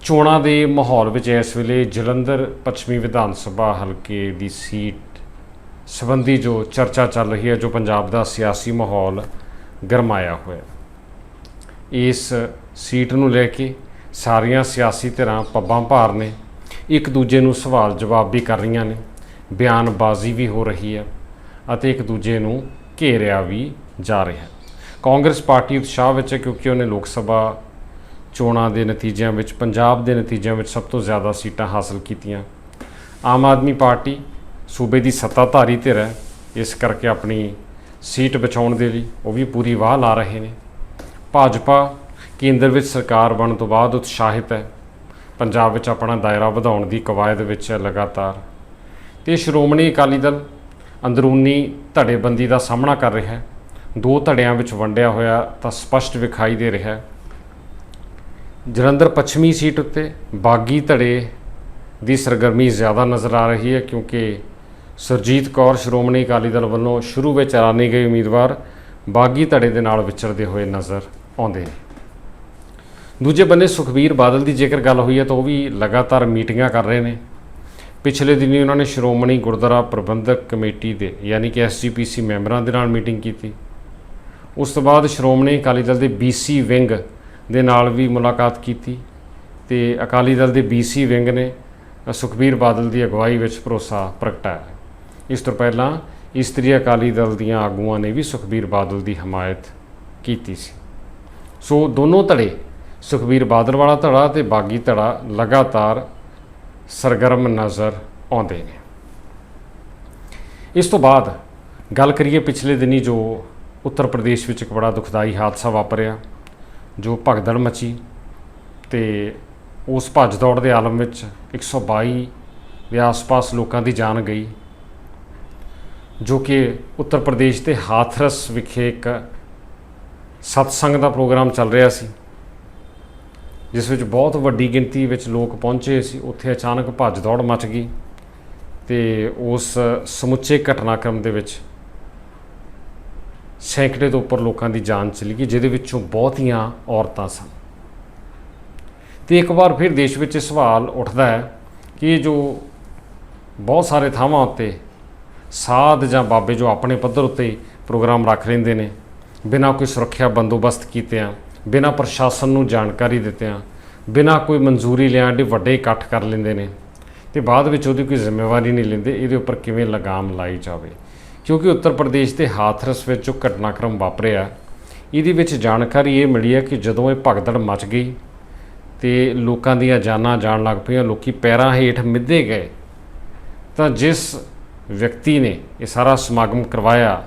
ਚੋਣਾਂ ਦੇ ਮਾਹੌਲ ਵਿੱਚ ਇਸ ਵੇਲੇ ਜਲੰਧਰ ਪੱਛਮੀ ਵਿਧਾਨ ਸਭਾ ਹਲਕੇ ਦੀ ਸੀਟ ਸੰਬੰਧੀ ਜੋ ਚਰਚਾ ਚੱਲ ਰਹੀ ਹੈ, ਜੋ ਪੰਜਾਬ ਦਾ ਸਿਆਸੀ ਮਾਹੌਲ ਗਰਮਾਇਆ ਹੋਇਆ। ਇਸ ਸੀਟ ਨੂੰ ਲੈ ਕੇ ਸਾਰੀਆਂ ਸਿਆਸੀ ਧਿਰਾਂ ਪੱਬਾਂ ਭਾਰ ਨੇ। ਇੱਕ ਦੂਜੇ ਨੂੰ ਸਵਾਲ ਜਵਾਬ ਵੀ ਕਰ ਰਹੀਆਂ ਨੇ। ਬਿਆਨਬਾਜ਼ੀ ਵੀ ਹੋ ਰਹੀ ਹੈ ਅਤੇ ਇੱਕ ਦੂਜੇ ਨੂੰ ਘੇਰਿਆ ਵੀ ਜਾ ਰਿਹਾ। ਹੈ ਕਾਂਗਰਸ ਪਾਰਟੀ ਉਤਸ਼ਾਹ ਵਿੱਚ ਹੈ ਕਿਉਂਕਿ ਉਹਨੇ ਲੋਕ ਸਭਾ ਚੋਣਾਂ ਦੇ ਨਤੀਜਿਆਂ ਵਿੱਚ, ਪੰਜਾਬ ਦੇ ਨਤੀਜਿਆਂ ਵਿੱਚ ਸਭ ਤੋਂ ਜ਼ਿਆਦਾ ਸੀਟਾਂ ਹਾਸਲ ਕੀਤੀਆਂ। ਆਮ ਆਦਮੀ ਪਾਰਟੀ ਸੂਬੇ ਦੀ ਸੱਤਾਧਾਰੀ ਧਿਰ ਹੈ ਇਸ ਕਰਕੇ ਆਪਣੀ ਸੀਟ ਬਚਾਉਣ ਦੇ ਲਈ ਉਹ ਵੀ ਪੂਰੀ ਵਾਹ ਲਾ ਰਹੇ ਨੇ। ਭਾਜਪਾ ਕੇਂਦਰ ਵਿੱਚ ਸਰਕਾਰ ਬਣਨ ਤੋਂ ਬਾਅਦ ਉਤਸ਼ਾਹਿਤ ਹੈ। ਪੰਜਾਬ ਵਿੱਚ ਆਪਣਾ ਦਾਇਰਾ ਵਧਾਉਣ ਦੀ ਕਵਾਇਦ ਵਿੱਚ ਹੈ ਲਗਾਤਾਰ। ਤੇ ਸ਼੍ਰੋਮਣੀ ਅਕਾਲੀ ਦਲ ਅੰਦਰੂਨੀ ਧੜੇਬੰਦੀ ਦਾ ਸਾਹਮਣਾ ਕਰ ਰਿਹਾ ਹੈ। ਦੋ ਧੜਿਆਂ ਵਿੱਚ ਵੰਡਿਆ ਹੋਇਆ ਤਾਂ ਸਪਸ਼ਟ ਵਿਖਾਈ ਦੇ ਰਿਹਾ ਹੈ। ਜਲੰਧਰ ਪੱਛਮੀ ਸੀਟ ਉੱਤੇ ਬਾਗੀ ਧੜੇ ਦੀ ਸਰਗਰਮੀ ਜ਼ਿਆਦਾ ਨਜ਼ਰ ਆ ਰਹੀ ਹੈ ਕਿਉਂਕਿ ਸੁਰਜੀਤ ਕੌਰ ਸ਼੍ਰੋਮਣੀ ਅਕਾਲੀ ਦਲ ਵੱਲੋਂ ਸ਼ੁਰੂ ਵਿੱਚ ਐਲਾਨੇ ਗਏ ਉਮੀਦਵਾਰ ਬਾਗੀ ਧੜੇ ਦੇ ਨਾਲ ਵਿਚਰਦੇ ਹੋਏ ਨਜ਼ਰ ਆਉਂਦੇ ਨੇ। ਦੂਜੇ ਬੰਨੇ ਸੁਖਬੀਰ ਬਾਦਲ ਦੀ ਜੇਕਰ ਗੱਲ ਹੋਈ ਹੈ ਤਾਂ ਉਹ ਵੀ ਲਗਾਤਾਰ ਮੀਟਿੰਗਾਂ ਕਰ ਰਹੇ ਨੇ। ਪਿਛਲੇ ਦਿਨੀ ਉਹਨਾਂ ਨੇ ਸ਼੍ਰੋਮਣੀ ਗੁਰਦੁਆਰਾ ਪ੍ਰਬੰਧਕ ਕਮੇਟੀ ਦੇ ਯਾਨੀ ਕਿ ਐਸਜੀਪੀਸੀ ਮੈਂਬਰਾਂ ਦੇ ਨਾਲ ਮੀਟਿੰਗ ਕੀਤੀ। ਉਸ ਤੋਂ ਬਾਅਦ ਸ਼੍ਰੋਮਣੀ ਅਕਾਲੀ ਦਲ ਦੇ ਬੀਸੀ ਵਿੰਗ ਦੇ ਨਾਲ ਵੀ ਮੁਲਾਕਾਤ ਕੀਤੀ ਤੇ ਅਕਾਲੀ ਦਲ ਦੇ ਬੀਸੀ ਵਿੰਗ ਨੇ ਸੁਖਬੀਰ ਬਾਦਲ ਦੀ ਅਗਵਾਈ ਵਿੱਚ ਭਰੋਸਾ ਪ੍ਰਗਟਾਇਆ। ਇਸ ਤੋਂ ਪਹਿਲਾਂ ਇਸਤਰੀ ਅਕਾਲੀ ਦਲ ਦੀਆਂ ਆਗੂਆਂ ਨੇ ਵੀ ਸੁਖਬੀਰ ਬਾਦਲ ਦੀ ਹਮਾਇਤ ਕੀਤੀ ਸੀ। ਸੋ ਦੋਨੋਂ ਧੜੇ, ਸੁਖਬੀਰ ਬਾਦਲ ਵਾਲਾ ਧੜਾ ਤੇ ਬਾਗੀ ਧੜਾ ਲਗਾਤਾਰ ਸਰਗਰਮ ਨਜ਼ਰ ਆਉਂਦੇ ਨੇ। ਇਸ ਤੋਂ ਬਾਅਦ ਗੱਲ ਕਰੀਏ ਪਿਛਲੇ ਦਿਨੀ ਜੋ ਉੱਤਰ ਪ੍ਰਦੇਸ਼ ਵਿੱਚ ਇੱਕ ਬੜਾ ਦੁਖਦਾਈ ਹਾਦਸਾ ਵਾਪਰਿਆ। ਜੋ ਭਗਦੜ ਮਚੀ ਤੇ ਉਸ ਭੱਜ ਦੌੜ ਦੇ ਆਲਮ ਵਿੱਚ 122 ਦੇ ਆਸ-ਪਾਸ ਲੋਕਾਂ ਦੀ ਜਾਨ ਗਈ, ਜੋ ਕਿ ਉੱਤਰ ਪ੍ਰਦੇਸ਼ ਦੇ ਹਾਥਰਸ ਵਿਖੇ ਇੱਕ ਸਤਸੰਗ ਦਾ ਪ੍ਰੋਗਰਾਮ ਚੱਲ ਰਿਹਾ ਸੀ, ਜਿਸ ਵਿੱਚ ਬਹੁਤ ਵੱਡੀ ਗਿਣਤੀ ਵਿੱਚ ਲੋਕ ਪਹੁੰਚੇ ਸੀ। ਉੱਥੇ ਅਚਾਨਕ ਭੱਜ ਦੌੜ ਮਚ ਗਈ ਤੇ ਉਸ ਸਮੁੱਚੇ ਘਟਨਾਕ੍ਰਮ ਦੇ ਵਿੱਚ ਸੈਂਕੜੇ ਤੋਂ ਉੱਪਰ ਲੋਕਾਂ ਦੀ ਜਾਨ ਚਲੀ ਗਈ, ਜਿਹਦੇ ਵਿੱਚੋਂ ਬਹੁਤੀਆਂ ਔਰਤਾਂ ਸਨ। ਤੇ ਇੱਕ ਵਾਰ ਫਿਰ ਦੇਸ਼ ਵਿੱਚ ਇਹ ਸਵਾਲ ਉੱਠਦਾ ਹੈ ਕਿ ਇਹ ਜੋ ਬਹੁਤ ਸਾਰੇ ਥਾਵਾਂ ਉੱਤੇ ਸਾਧ ਜਾਂ ਬਾਬੇ ਜੋ ਆਪਣੇ ਪੱਧਰ ਉੱਤੇ ਪ੍ਰੋਗਰਾਮ ਰੱਖ ਲੈਂਦੇ ਨੇ, ਬਿਨਾਂ ਕੋਈ ਸੁਰੱਖਿਆ ਬੰਦੋਬਸਤ ਕੀਤਿਆਂ ਬਿਨਾਂ ਪ੍ਰਸ਼ਾਸਨ ਨੂੰ ਜਾਣਕਾਰੀ ਦਿੱਤਿਆਂ ਬਿਨਾਂ ਕੋਈ ਮਨਜ਼ੂਰੀ ਲਿਆਂ ਏਡੇ ਵੱਡੇ ਇਕੱਠ ਕਰ ਲੈਂਦੇ ਨੇ, ਤੇ ਬਾਅਦ ਵਿੱਚ ਉਹਦੀ ਕੋਈ ਜ਼ਿੰਮੇਵਾਰੀ ਨਹੀਂ ਲੈਂਦੇ, ਇਹਦੇ ਉੱਪਰ ਕਿਵੇਂ ਲਗਾਮ ਲਾਈ ਜਾਵੇ। ਕਿਉਂਕਿ ਉੱਤਰ ਪ੍ਰਦੇਸ਼ ਦੇ ਹਾਥਰਸ ਵਿੱਚ ਜੋ ਘਟਨਾਕ੍ਰਮ ਵਾਪਰਿਆ। ਇਹਦੇ ਵਿੱਚ ਜਾਣਕਾਰੀ ਇਹ ਮਿਲੀ ਹੈ ਕਿ ਜਦੋਂ ਇਹ ਭਗਦੜ ਮਚ ਗਈ ਤੇ ਲੋਕਾਂ ਦੀਆਂ ਜਾਨਾਂ ਜਾਣ ਲੱਗ ਪਈਆਂ, ਲੋਕੀ ਪੈਰਾਂ ਹੇਠ ਮਿੱਧੇ ਗਏ, ਤਾਂ ਜਿਸ ਵਿਅਕਤੀ ਨੇ ਇਹ ਸਾਰਾ ਸਮਾਗਮ ਕਰਵਾਇਆ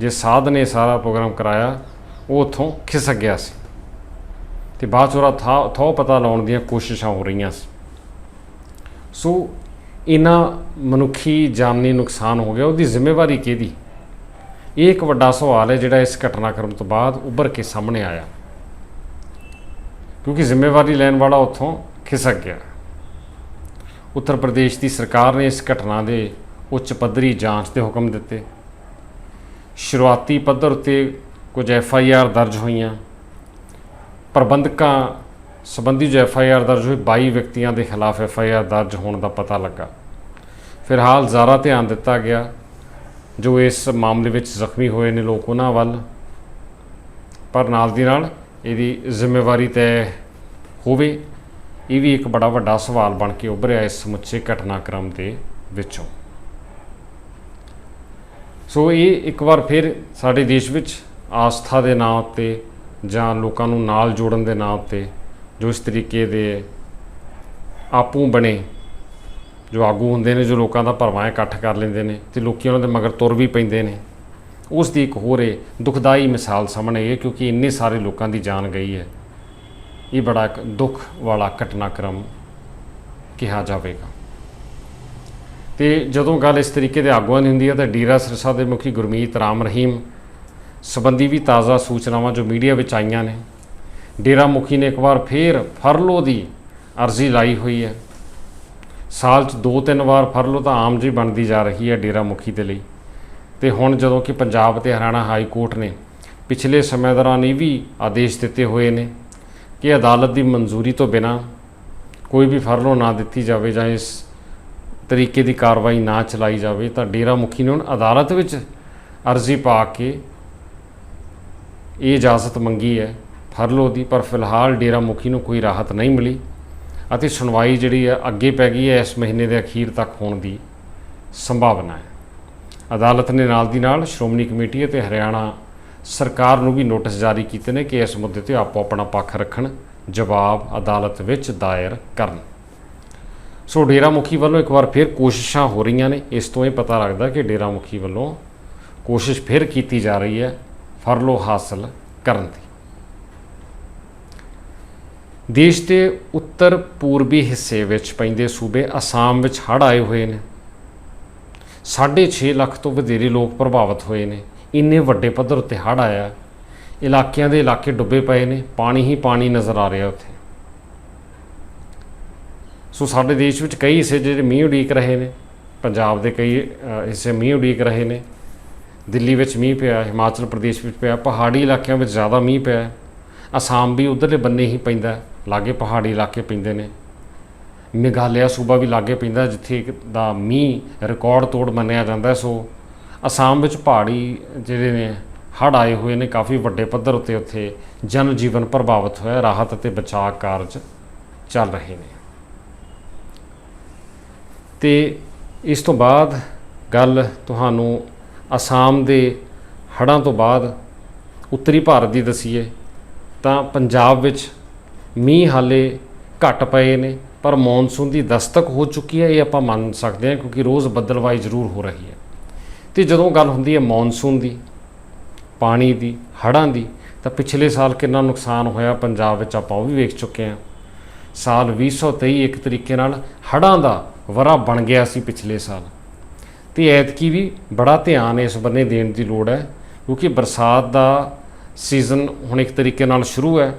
ਜਿਸ ਸਾਧ ਨੇ ਇਹ ਸਾਰਾ ਪ੍ਰੋਗਰਾਮ ਕਰਾਇਆ, ਉਹ ਉੱਥੋਂ ਖਿਸਕ ਗਿਆ ਸੀ ਤੇ ਬਾਅਦ 'ਚ ਥਾ ਥੋ ਪਤਾ ਲਾਉਣ ਦੀਆਂ ਕੋਸ਼ਿਸ਼ਾਂ ਹੋ ਰਹੀਆਂ ਸੀ। ਸੋ ਇਹਨਾਂ ਮਨੁੱਖੀ ਜਾਨੀ ਨੁਕਸਾਨ ਹੋ ਗਿਆ, ਉਹਦੀ ਜ਼ਿੰਮੇਵਾਰੀ ਕਿਹਦੀ? ਇਹ ਇੱਕ ਵੱਡਾ ਸਵਾਲ ਹੈ ਜਿਹੜਾ ਇਸ ਘਟਨਾਕ੍ਰਮ ਤੋਂ ਬਾਅਦ ਉੱਭਰ ਕੇ ਸਾਹਮਣੇ ਆਇਆ। ਕਿਉਂਕਿ ਜ਼ਿੰਮੇਵਾਰੀ ਲੈਣ ਵਾਲਾ ਉੱਥੋਂ ਖਿਸਕ ਗਿਆ। ਉੱਤਰ ਪ੍ਰਦੇਸ਼ ਦੀ ਸਰਕਾਰ ਨੇ ਇਸ ਘਟਨਾ ਦੇ ਉੱਚ ਪੱਧਰੀ ਜਾਂਚ ਦੇ ਹੁਕਮ ਦਿੱਤੇ। ਸ਼ੁਰੂਆਤੀ ਪੱਧਰ ਉੱਤੇ ਕੁਝ ਐਫ ਆਈ ਆਰ ਦਰਜ ਹੋਈਆਂ। ਪ੍ਰਬੰਧਕਾਂ ਸੰਬੰਧੀ ਜੋ ਐਫ ਆਈ ਆਰ ਦਰਜ ਹੋਈ 22 ਵਿਅਕਤੀਆਂ ਦੇ ਖਿਲਾਫ ਐਫ ਆਈ ਆਰ ਦਰਜ ਹੋਣ ਦਾ ਪਤਾ ਲੱਗਾ। ਫਿਲਹਾਲ ਜ਼ਿਆਦਾ ਧਿਆਨ ਦਿੱਤਾ ਗਿਆ, ਜੋ ਇਸ ਮਾਮਲੇ ਵਿੱਚ ਜ਼ਖਮੀ ਹੋਏ ਨੇ ਲੋਕ ਉਹਨਾਂ ਵੱਲ। ਪਰ ਨਾਲ ਦੀ ਨਾਲ ਇਹਦੀ ਜ਼ਿੰਮੇਵਾਰੀ ਤੈਅ ਹੋਵੇ, ਇਹ ਵੀ ਇੱਕ ਬੜਾ ਵੱਡਾ ਸਵਾਲ ਬਣ ਕੇ ਉੱਭਰਿਆ ਇਸ ਸਮੁੱਚੇ ਘਟਨਾਕ੍ਰਮ ਦੇ ਵਿੱਚੋਂ। ਸੋ ਇਹ ਇੱਕ ਵਾਰ ਫਿਰ ਸਾਡੇ ਦੇਸ਼ ਵਿੱਚ ਆਸਥਾ ਦੇ ਨਾਂ ਉੱਤੇ ਜਾਂ ਲੋਕਾਂ ਨੂੰ ਨਾਲ ਜੋੜਨ ਦੇ ਨਾਂ ਉੱਤੇ ਜੋ ਇਸ ਤਰੀਕੇ ਦੇ ਆਪੂ ਬਣੇ, ਜੋ ਆਗੂ ਹੁੰਦੇ ਨੇ, ਜੋ ਲੋਕਾਂ ਦਾ ਭਰਵਾਂ ਇਕੱਠ ਕਰ ਲੈਂਦੇ ਨੇ ਤੇ ਲੋਕੀ ਉਹਨਾਂ ਦੇ ਮਗਰ ਤੁਰ ਵੀ ਪੈਂਦੇ ਨੇ। ਉਸ ਦੀ ਇੱਕ ਹੋਰ ਇਹ ਦੁਖਦਾਈ ਮਿਸਾਲ ਸਾਹਮਣੇ ਆਈ ਹੈ ਕਿਉਂਕਿ ਇੰਨੇ ਸਾਰੇ ਲੋਕਾਂ ਦੀ ਜਾਨ ਗਈ ਹੈ। ਇਹ ਬੜਾ ਇੱਕ ਦੁੱਖ ਵਾਲਾ ਘਟਨਾਕ੍ਰਮ ਕਿਹਾ ਜਾਵੇਗਾ। ਤੇ ਜਦੋਂ ਗੱਲ ਇਸ ਤਰੀਕੇ ਦੇ ਆਗੂਆਂ ਦੀ ਹੁੰਦੀ ਹੈ ਤਾਂ ਡੇਰਾ ਸਿਰਸਾ ਦੇ ਮੁਖੀ ਗੁਰਮੀਤ ਰਾਮ ਰਹੀਮ ਸੰਬੰਧੀ ਵੀ ਤਾਜ਼ਾ ਸੂਚਨਾਵਾਂ ਜੋ ਮੀਡੀਆ ਵਿੱਚ ਆਈਆਂ ਨੇ ਡੇਰਾ ਮੁਖੀ ਨੇ ਇੱਕ ਵਾਰ ਫੇਰ ਫਰਲੋ ਦੀ ਅਰਜ਼ੀ ਲਾਈ ਹੋਈ ਹੈ। ਸਾਲ 'ਚ ਦੋ ਤਿੰਨ ਵਾਰ ਫਰਲੋ ਤਾਂ ਆਮ ਜੀ ਬਣਦੀ ਜਾ ਰਹੀ ਹੈ ਡੇਰਾ ਮੁਖੀ ਦੇ ਲਈ। ਤੇ ਹੁਣ ਜਦੋਂ ਕਿ ਪੰਜਾਬ ਤੇ ਹਰਿਆਣਾ ਹਾਈ ਕੋਰਟ ਨੇ ਪਿਛਲੇ ਸਮੇਂ ਦੌਰਾਨ ਇਹ ਵੀ ਆਦੇਸ਼ ਦਿੱਤੇ ਹੋਏ ਨੇ ਕਿ ਅਦਾਲਤ ਦੀ ਮਨਜ਼ੂਰੀ ਤੋਂ ਬਿਨਾ ਕੋਈ ਵੀ ਫਰਲੋ ਨਾ ਦਿੱਤੀ ਜਾਵੇ ਜਾਂ ਇਸ ਤਰੀਕੇ ਦੀ ਕਾਰਵਾਈ ਨਾ ਚਲਾਈ ਜਾਵੇ ਤਾਂ ਡੇਰਾ ਮੁਖੀ ਨੇ ਹੁਣ ਅਦਾਲਤ ਵਿੱਚ ਅਰਜ਼ੀ ਪਾ ਕੇ ਇਹ ਇਜਾਜ਼ਤ ਮੰਗੀ ਹੈ। ਫਰਲੋ ਦੀ ਪਰ ਫਿਲਹਾਲ ਡੇਰਾ ਮੁਖੀ ਨੂੰ ਕੋਈ ਰਾਹਤ ਨਹੀਂ ਮਿਲੀ ਅਤੇ ਸੁਣਵਾਈ ਜਿਹੜੀ ਹੈ ਅੱਗੇ ਪੈ ਗਈ ਹੈ ਇਸ ਮਹੀਨੇ ਦੇ ਅਖੀਰ ਤੱਕ ਹੋਣ ਦੀ ਸੰਭਾਵਨਾ ਹੈ। ਅਦਾਲਤ ਨੇ ਨਾਲ ਦੀ ਨਾਲ ਸ਼੍ਰੋਮਣੀ ਕਮੇਟੀ ਅਤੇ ਹਰਿਆਣਾ ਸਰਕਾਰ ਨੂੰ ਵੀ ਨੋਟਿਸ ਜਾਰੀ ਕੀਤੇ ਨੇ ਕਿ ਇਸ ਮੁੱਦੇ ਤੇ ਆਪੋ ਆਪਣਾ ਪੱਖ ਰੱਖਣ, ਜਵਾਬ ਅਦਾਲਤ ਵਿੱਚ ਦਾਇਰ ਕਰਨ। ਸੋ ਡੇਰਾ ਮੁਖੀ ਵੱਲੋਂ ਇੱਕ ਵਾਰ ਫਿਰ ਕੋਸ਼ਿਸ਼ਾਂ ਹੋ ਰਹੀਆਂ ਨੇ। ਇਸ ਤੋਂ ਇਹ ਪਤਾ ਲੱਗਦਾ ਕਿ ਡੇਰਾ ਮੁਖੀ ਵੱਲੋਂ ਕੋਸ਼ਿਸ਼ ਫਿਰ ਕੀਤੀ ਜਾ ਰਹੀ ਹੈ। ਫਰਲੋ ਹਾਸਲ ਕਰਨ ਦੀ। ਦੇਸ਼ ਦੇ ਉੱਤਰ ਪੂਰਬੀ ਹਿੱਸੇ ਵਿੱਚ ਪੈਂਦੇ ਸੂਬੇ ਅਸਾਮ ਵਿੱਚ ਹੜ੍ਹ ਆਏ ਹੋਏ ਨੇ। 6.5 ਲੱਖ ਤੋਂ ਵਧੇਰੇ ਲੋਕ ਪ੍ਰਭਾਵਿਤ ਹੋਏ ਨੇ। ਇੰਨੇ ਵੱਡੇ ਪੱਧਰ ਉੱਤੇ ਹੜ੍ਹ ਆਇਆ। ਇਲਾਕਿਆਂ ਦੇ ਇਲਾਕੇ ਡੁੱਬੇ ਪਏ ਨੇ। ਪਾਣੀ ਹੀ ਪਾਣੀ ਨਜ਼ਰ ਆ ਰਿਹਾ ਉੱਥੇ। ਸੋ ਸਾਡੇ ਦੇਸ਼ ਵਿੱਚ ਕਈ ਹਿੱਸੇ ਜਿਹੜੇ ਮੀਂਹ ਉਡੀਕ ਰਹੇ ਨੇ। ਪੰਜਾਬ ਦੇ ਕਈ ਹਿੱਸੇ ਮੀਂਹ ਉਡੀਕ ਰਹੇ ਨੇ। ਦਿੱਲੀ ਵਿੱਚ ਮੀਂਹ ਪਿਆ, ਹਿਮਾਚਲ ਪ੍ਰਦੇਸ਼ ਵਿੱਚ ਪਿਆ। ਪਹਾੜੀ ਇਲਾਕਿਆਂ ਵਿੱਚ ਜ਼ਿਆਦਾ ਮੀਂਹ ਪਿਆ। ਅਸਾਮ ਵੀ ਉਧਰਲੇ ਬੰਨੇ ਹੀ ਪੈਂਦਾ। ਲਾਗੇ ਪਹਾੜੀ ਇਲਾਕੇ ਪੈਂਦੇ ਨੇ। ਮੇਘਾਲਿਆ ਸੂਬਾ ਵੀ ਲਾਗੇ ਪੈਂਦਾ ਜਿੱਥੇ ਦਾ ਮੀਂਹ ਰਿਕਾਰਡ ਤੋੜ ਮੰਨਿਆ ਜਾਂਦਾ ਸੋ ਅਸਾਮ ਵਿੱਚ ਪਹਾੜੀ ਜਿਹੜੇ ਨੇ, ਹੜ੍ਹ ਆਏ ਹੋਏ ਨੇ, ਕਾਫੀ ਵੱਡੇ ਪੱਧਰ ਉੱਤੇ ਉੱਥੇ ਜਨ ਜੀਵਨ ਪ੍ਰਭਾਵਿਤ ਹੋਇਆ, ਰਾਹਤ ਅਤੇ ਬਚਾਅ ਕਾਰਜ ਚੱਲ ਰਹੇ ਨੇ। ਤੇ ਇਸ ਤੋਂ ਬਾਅਦ ਗੱਲ ਤੁਹਾਨੂੰ ਅਸਾਮ ਦੇ ਹੜ੍ਹਾਂ ਤੋਂ ਬਾਅਦ ਉੱਤਰੀ ਭਾਰਤ ਦੀ ਦਸੀਏ, ਤਾਂ ਪੰਜਾਬ ਵਿੱਚ ਮੀਂਹ ਹਾਲੇ ਘਟ ਪਏ ਨੇ, ਪਰ ਮੌਨਸੂਨ ਦੀ ਦਸਤਕ ਹੋ ਚੁੱਕੀ ਹੈ, ਇਹ ਆਪਾਂ ਮੰਨ ਸਕਦੇ ਹਾਂ ਕਿਉਂਕਿ ਰੋਜ਼ ਬੱਦਲਵਾਈ ਜ਼ਰੂਰ ਹੋ ਰਹੀ ਹੈ। ਤੇ ਜਦੋਂ ਗੱਲ ਹੁੰਦੀ ਹੈ ਮੌਨਸੂਨ ਦੀ, ਪਾਣੀ ਦੀ, ਹੜ੍ਹਾਂ ਦੀ, ਤਾਂ ਪਿਛਲੇ ਸਾਲ ਕਿੰਨਾ ਨੁਕਸਾਨ ਹੋਇਆ ਪੰਜਾਬ ਵਿੱਚ ਆਪਾਂ ਉਹ ਵੀ ਵੇਖ ਚੁੱਕੇ ਹਾਂ। ਸਾਲ 2023 ਇੱਕ ਤਰੀਕੇ ਨਾਲ ਹੜ੍ਹਾਂ ਦਾ ਵਰਾ ਬਣ ਗਿਆ ਸੀ ਪਿਛਲੇ ਸਾਲ। ਤੇ ਐਤਕੀ ਵੀ ਬੜਾ ਧਿਆਨ ਇਸ ਬੰਨੇ ਦੇਣ ਦੀ ਲੋੜ ਹੈ, ਕਿਉਂਕਿ ਬਰਸਾਤ ਦਾ ਸੀਜ਼ਨ ਹੁਣ ਇੱਕ ਤਰੀਕੇ ਨਾਲ ਸ਼ੁਰੂ ਹੈ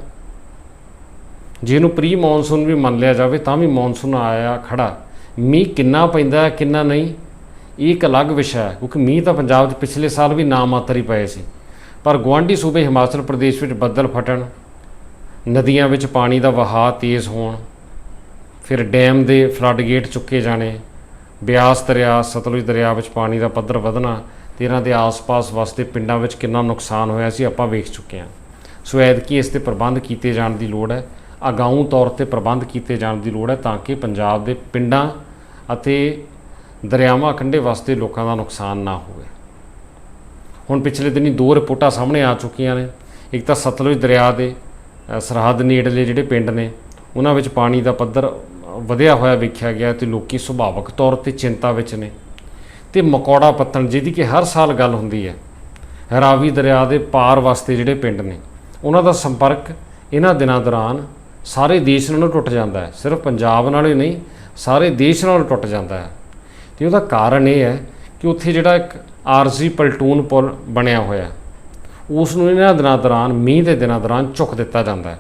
ਜੇ ਜਿਹਨੂੰ ਪ੍ਰੀ ਮੌਨਸੂਨ ਵੀ ਮੰਨ ਲਿਆ ਜਾਵੇ, ਤਾਂ ਵੀ ਮੌਨਸੂਨ ਆਇਆ, ਖੜਾ। ਮੀਂਹ ਕਿੰਨਾ ਪੈਂਦਾ, ਕਿੰਨਾ ਨਹੀਂ, ਇਹ ਇੱਕ ਅਲੱਗ ਵਿਸ਼ਾ ਹੈ, ਕਿਉਂਕਿ ਮੀਂਹ ਤਾਂ ਪੰਜਾਬ 'ਚ ਪਿਛਲੇ ਸਾਲ ਵੀ ਨਾ ਮਾਤਰ ਹੀ ਪਏ ਸੀ। ਪਰ ਗੁਆਂਢੀ ਸੂਬੇ ਹਿਮਾਚਲ ਪ੍ਰਦੇਸ਼ ਵਿੱਚ ਬੱਦਲ ਫਟਣ, ਨਦੀਆਂ ਵਿੱਚ ਪਾਣੀ ਦਾ ਵਹਾਅ ਤੇਜ਼ ਹੋਣ, ਫਿਰ ਡੈਮ ਦੇ ਫਲੱਡ ਗੇਟ ਚੁੱਕੇ ਜਾਣੇ, ਬਿਆਸ ਦਰਿਆ, ਸਤਲੁਜ ਦਰਿਆ ਵਿੱਚ ਪਾਣੀ ਦਾ ਪੱਧਰ ਵਧਣਾ, ਤੇ ਇਹਨਾਂ ਦੇ ਆਸ-ਪਾਸ ਵਸਦੇ ਪਿੰਡਾਂ ਵਿੱਚ ਕਿੰਨਾ ਨੁਕਸਾਨ ਹੋਇਆ ਸੀ, ਆਪਾਂ ਵੇਖ ਚੁੱਕੇ ਹਾਂ। ਸੋ ਐਤਕੀ ਇਸ ਤੇ ਪ੍ਰਬੰਧ ਕੀਤੇ ਜਾਣ ਦੀ ਲੋੜ ਹੈ। ਅਗਾਊਂ ਤੌਰ ਤੇ ਪ੍ਰਬੰਧ ਕੀਤੇ ਜਾਣ ਦੀ ਲੋੜ ਹੈ ਤਾਂ ਕਿ ਪੰਜਾਬ ਦੇ ਪਿੰਡਾਂ ਅਤੇ ਦਰਿਆਵਾਂ ਕੰਢੇ ਵਾਸਤੇ ਲੋਕਾਂ ਦਾ ਨੁਕਸਾਨ ਨਾ ਹੋਵੇ। ਹੁਣ ਪਿਛਲੇ ਦਿਨੀ ਦੋ ਰਿਪੋਰਟਾਂ ਸਾਹਮਣੇ ਆ ਚੁੱਕੀਆਂ ਨੇ। ਇੱਕ ਤਾਂ ਸਤਲੁਜ ਦਰਿਆ ਦੇ ਸਰਹੱਦ ਨੇੜਲੇ ਜਿਹੜੇ ਪਿੰਡ ਨੇ, ਉਹਨਾਂ ਵਿੱਚ ਪਾਣੀ ਦਾ ਪੱਧਰ ਵਧਿਆ ਹੋਇਆ ਵੇਖਿਆ ਗਿਆ ਤੇ ਲੋਕੀ ਸੁਭਾਵਕ ਤੌਰ ਤੇ ਚਿੰਤਾ ਵਿੱਚ ਨੇ। ਤੇ ਮਕੌੜਾ ਪੱਤਣ ਜਿਹਦੀ ਕਿ ਹਰ ਸਾਲ ਗੱਲ ਹੁੰਦੀ ਹੈ, ਰਾਵੀ ਦਰਿਆ ਦੇ ਪਾਰ ਵਾਸਤੇ ਜਿਹੜੇ ਪਿੰਡ ਨੇ, ਉਹਨਾਂ ਦਾ ਸੰਪਰਕ ਇਹਨਾਂ ਦਿਨਾਂ ਦੌਰਾਨ ਸਾਰੇ ਦੇਸ਼ ਨਾਲੋਂ ਟੁੱਟ ਜਾਂਦਾ ਹੈ। ਸਿਰਫ ਪੰਜਾਬ ਨਾਲ ਹੀ ਨਹੀਂ, ਸਾਰੇ ਦੇਸ਼ ਨਾਲ ਟੁੱਟ ਜਾਂਦਾ ਹੈ। ਤੇ ਉਹਦਾ ਕਾਰਨ ਇਹ ਹੈ ਕਿ ਉੱਥੇ ਜਿਹੜਾ ਇੱਕ ਆਰਜ਼ੀ ਪਲਟੂਨ ਪੁਲ ਬਣਿਆ ਹੋਇਆ ਉਸ ਨੂੰ ਇਹਨਾਂ ਦਿਨਾਂ ਦੌਰਾਨ, ਮੀਂਹ ਦੇ ਦਿਨਾਂ ਦੌਰਾਨ ਚੁੱਕ ਦਿੱਤਾ ਜਾਂਦਾ ਹੈ।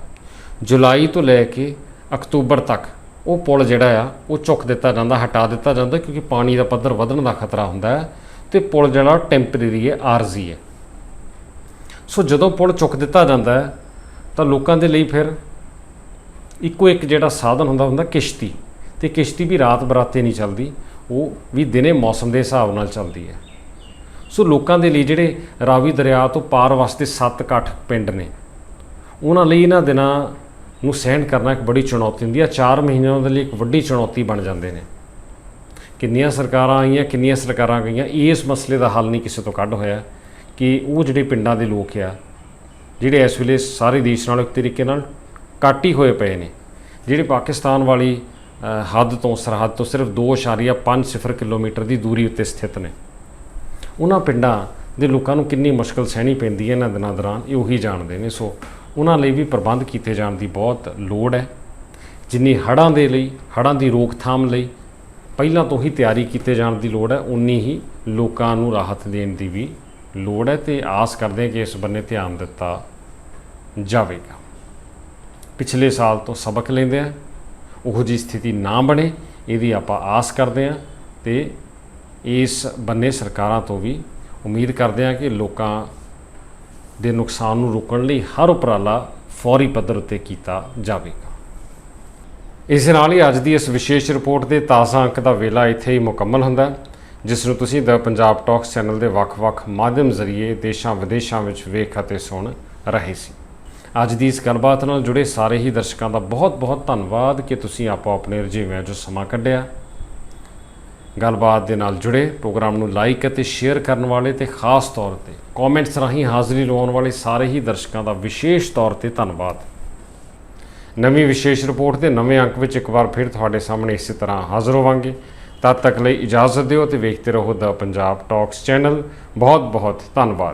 ਜੁਲਾਈ ਤੋਂ ਲੈ ਕੇ ਅਕਤੂਬਰ ਤੱਕ ਉਹ ਪੁਲ ਜਿਹੜਾ ਆ, ਉਹ ਚੁੱਕ ਦਿੱਤਾ ਜਾਂਦਾ, ਹਟਾ ਦਿੱਤਾ ਜਾਂਦਾ ਕਿਉਂਕਿ ਪਾਣੀ ਦਾ ਪੱਧਰ ਵਧਣ ਦਾ ਖਤਰਾ ਹੁੰਦਾ ਹੈ ਤੇ ਪੁਲ ਜਿਹੜਾ ਟੈਂਪਰੇਰੀ ਹੈ, ਆਰਜ਼ੀ ਹੈ। ਸੋ ਜਦੋਂ ਪੁਲ ਚੁੱਕ ਦਿੱਤਾ ਜਾਂਦਾ ਹੈ, ਤਾਂ ਲੋਕਾਂ ਦੇ ਲਈ ਫਿਰ ਇੱਕੋ ਇੱਕ ਜਿਹੜਾ ਸਾਧਨ ਹੁੰਦਾ ਹੁੰਦਾ ਕਿਸ਼ਤੀ। ਤੇ ਕਿਸ਼ਤੀ ਵੀ ਰਾਤ ਬਰਾਤੇ ਨਹੀਂ ਚੱਲਦੀ, ਉਹ ਵੀ ਦਿਨੇ ਮੌਸਮ ਦੇ ਹਿਸਾਬ ਨਾਲ ਚੱਲਦੀ ਹੈ। ਸੋ ਲੋਕਾਂ ਦੇ ਲਈ ਜਿਹੜੇ ਰਾਵੀ ਦਰਿਆ ਤੋਂ ਪਾਰ ਵਾਸਤੇ 7-8 ਪਿੰਡ ਨੇ, ਉਹਨਾਂ ਲਈ ਇਹਨਾਂ ਦਿਨਾਂ ਨੂੰ ਸਹਿਣ ਕਰਨਾ ਇੱਕ ਬੜੀ ਚੁਣੌਤੀ ਹੁੰਦੀ ਹੈ। 4 ਮਹੀਨਿਆਂ ਦੇ ਲਈ ਇੱਕ ਵੱਡੀ ਚੁਣੌਤੀ ਬਣ ਜਾਂਦੇ ਨੇ। ਕਿੰਨੀਆਂ ਸਰਕਾਰਾਂ ਆਈਆਂ, ਕਿੰਨੀਆਂ ਸਰਕਾਰਾਂ ਗਈਆਂ, ਇਸ ਮਸਲੇ ਦਾ ਹੱਲ ਨਹੀਂ ਕਿਸੇ ਤੋਂ ਕੱਢ ਹੋਇਆ ਕਿ ਉਹ ਜਿਹੜੇ ਪਿੰਡਾਂ ਦੇ ਲੋਕ ਆ, ਜਿਹੜੇ ਇਸ ਵੇਲੇ ਸਾਰੇ ਦੇਸ਼ ਨਾਲ ਇੱਕ ਤਰੀਕੇ ਨਾਲ ਘੱਟ ਹੀ ਹੋਏ ਪਏ ਨੇ। ਜਿਹੜੇ ਪਾਕਿਸਤਾਨ ਵਾਲੀ ਹੱਦ ਤੋਂ ਸਰਹੱਦ ਤੋਂ ਸਿਰਫ 2.50 ਕਿਲੋਮੀਟਰ ਦੀ ਦੂਰੀ ਉੱਤੇ ਸਥਿਤ ਨੇ। ਉਹਨਾਂ ਪਿੰਡਾਂ ਦੇ ਲੋਕਾਂ ਨੂੰ ਕਿੰਨੀ ਮੁਸ਼ਕਲ ਸਹਿਣੀ ਪੈਂਦੀ ਹੈ ਇਹਨਾਂ ਦਿਨਾਂ ਦੌਰਾਨ, ਇਹ ਉਹੀ ਜਾਣਦੇ ਨੇ। ਸੋ, ਉਹਨਾਂ ਲਈ ਵੀ ਪ੍ਰਬੰਧ ਕੀਤੇ ਜਾਣ ਦੀ ਬਹੁਤ ਲੋੜ ਹੈ। ਜਿੰਨੀ ਹੜ੍ਹਾਂ ਦੇ ਲਈ, ਹੜ੍ਹਾਂ ਦੀ ਰੋਕਥਾਮ ਲਈ ਪਹਿਲਾਂ ਤੋਂ ਹੀ ਤਿਆਰੀ ਕੀਤੇ ਜਾਣ ਦੀ ਲੋੜ ਹੈ ਉਨੀ ਹੀ ਲੋਕਾਂ ਨੂੰ ਰਾਹਤ ਦੇਣ ਦੀ ਵੀ ਲੋੜ ਹੈ ਤੇ ਆਸ ਕਰਦੇ ਹਾਂ ਕਿ ਇਸ ਬੰਨੇ ਧਿਆਨ ਦਿੱਤਾ ਜਾਵੇਗਾ। ਪਿਛਲੇ ਸਾਲ ਤੋਂ ਸਬਕ ਲੈਂਦੇ ਆ। ਉਹੋ ਜੀ ਸਥਿਤੀ ਨਾ ਬਣੇ, ਇਹਦੀ ਆਪਾਂ ਆਸ ਕਰਦੇ ਹਾਂ ਤੇ ਇਸ ਬੰਨੇ ਸਰਕਾਰਾਂ ਤੋਂ ਵੀ ਉਮੀਦ ਕਰਦੇ ਹਾਂ ਕਿ ਲੋਕਾਂ ਦੇ ਨੁਕਸਾਨ ਨੂੰ ਰੋਕਣ ਲਈ ਹਰ ਉਪਰਾਲਾ ਫੌਰੀ ਪੱਧਰ ਉੱਤੇ ਕੀਤਾ ਜਾਵੇਗਾ। ਇਸ ਦੇ ਨਾਲ ਹੀ ਅੱਜ ਦੀ ਇਸ ਵਿਸ਼ੇਸ਼ ਰਿਪੋਰਟ ਦੇ ਤਾਜ਼ਾ ਅੰਕ ਦਾ ਵੇਲਾ ਇੱਥੇ ਹੀ ਮੁਕੰਮਲ ਹੁੰਦਾ ਜਿਸ ਨੂੰ ਤੁਸੀਂ ਦ ਪੰਜਾਬ ਟਾਕਸ ਚੈਨਲ ਦੇ ਵੱਖ-ਵੱਖ ਮਾਧਿਅਮ ਜ਼ਰੀਏ ਦੇਸ਼ਾਂ ਵਿਦੇਸ਼ਾਂ ਵਿੱਚ ਵੇਖ ਅਤੇ ਸੁਣ ਰਹੇ ਸੀ। ਅੱਜ ਦੀ ਇਸ ਗੱਲਬਾਤ ਨਾਲ ਜੁੜੇ ਸਾਰੇ ਹੀ ਦਰਸ਼ਕਾਂ ਦਾ ਬਹੁਤ-ਬਹੁਤ ਧੰਨਵਾਦ ਕਿ ਤੁਸੀਂ ਆਪੋ ਆਪਣੇ ਰੁਝੇਵਿਆਂ 'ਚੋਂ ਸਮਾਂ ਕੱਢਿਆ। ਗੱਲਬਾਤ ਦੇ ਨਾਲ ਜੁੜੇ ਪ੍ਰੋਗਰਾਮ ਨੂੰ ਲਾਈਕ ਅਤੇ ਸ਼ੇਅਰ ਕਰਨ ਵਾਲੇ ਤੇ ਖਾਸ ਤੌਰ ਤੇ ਕਮੈਂਟਸ ਰਾਹੀਂ ਹਾਜ਼ਰੀ ਲਵਾਉਣ ਵਾਲੇ ਸਾਰੇ ਹੀ ਦਰਸ਼ਕਾਂ ਦਾ ਵਿਸ਼ੇਸ਼ ਤੌਰ ਤੇ ਧੰਨਵਾਦ। ਨਵੀਂ ਵਿਸ਼ੇਸ਼ ਰਿਪੋਰਟ ਦੇ ਨਵੇਂ ਅੰਕ ਵਿੱਚ ਇੱਕ ਵਾਰ ਫਿਰ ਤੁਹਾਡੇ ਸਾਹਮਣੇ ਇਸੇ ਤਰ੍ਹਾਂ ਹਾਜ਼ਰ ਹੋਵਾਂਗੇ। ਤਦ ਤੱਕ ਲਈ ਇਜਾਜ਼ਤ ਦਿਓ ਤੇ ਵੇਖਦੇ ਰਹੋ ਦਾ ਪੰਜਾਬ ਟਾਕਸ ਚੈਨਲ। ਬਹੁਤ ਬਹੁਤ ਧੰਨਵਾਦ।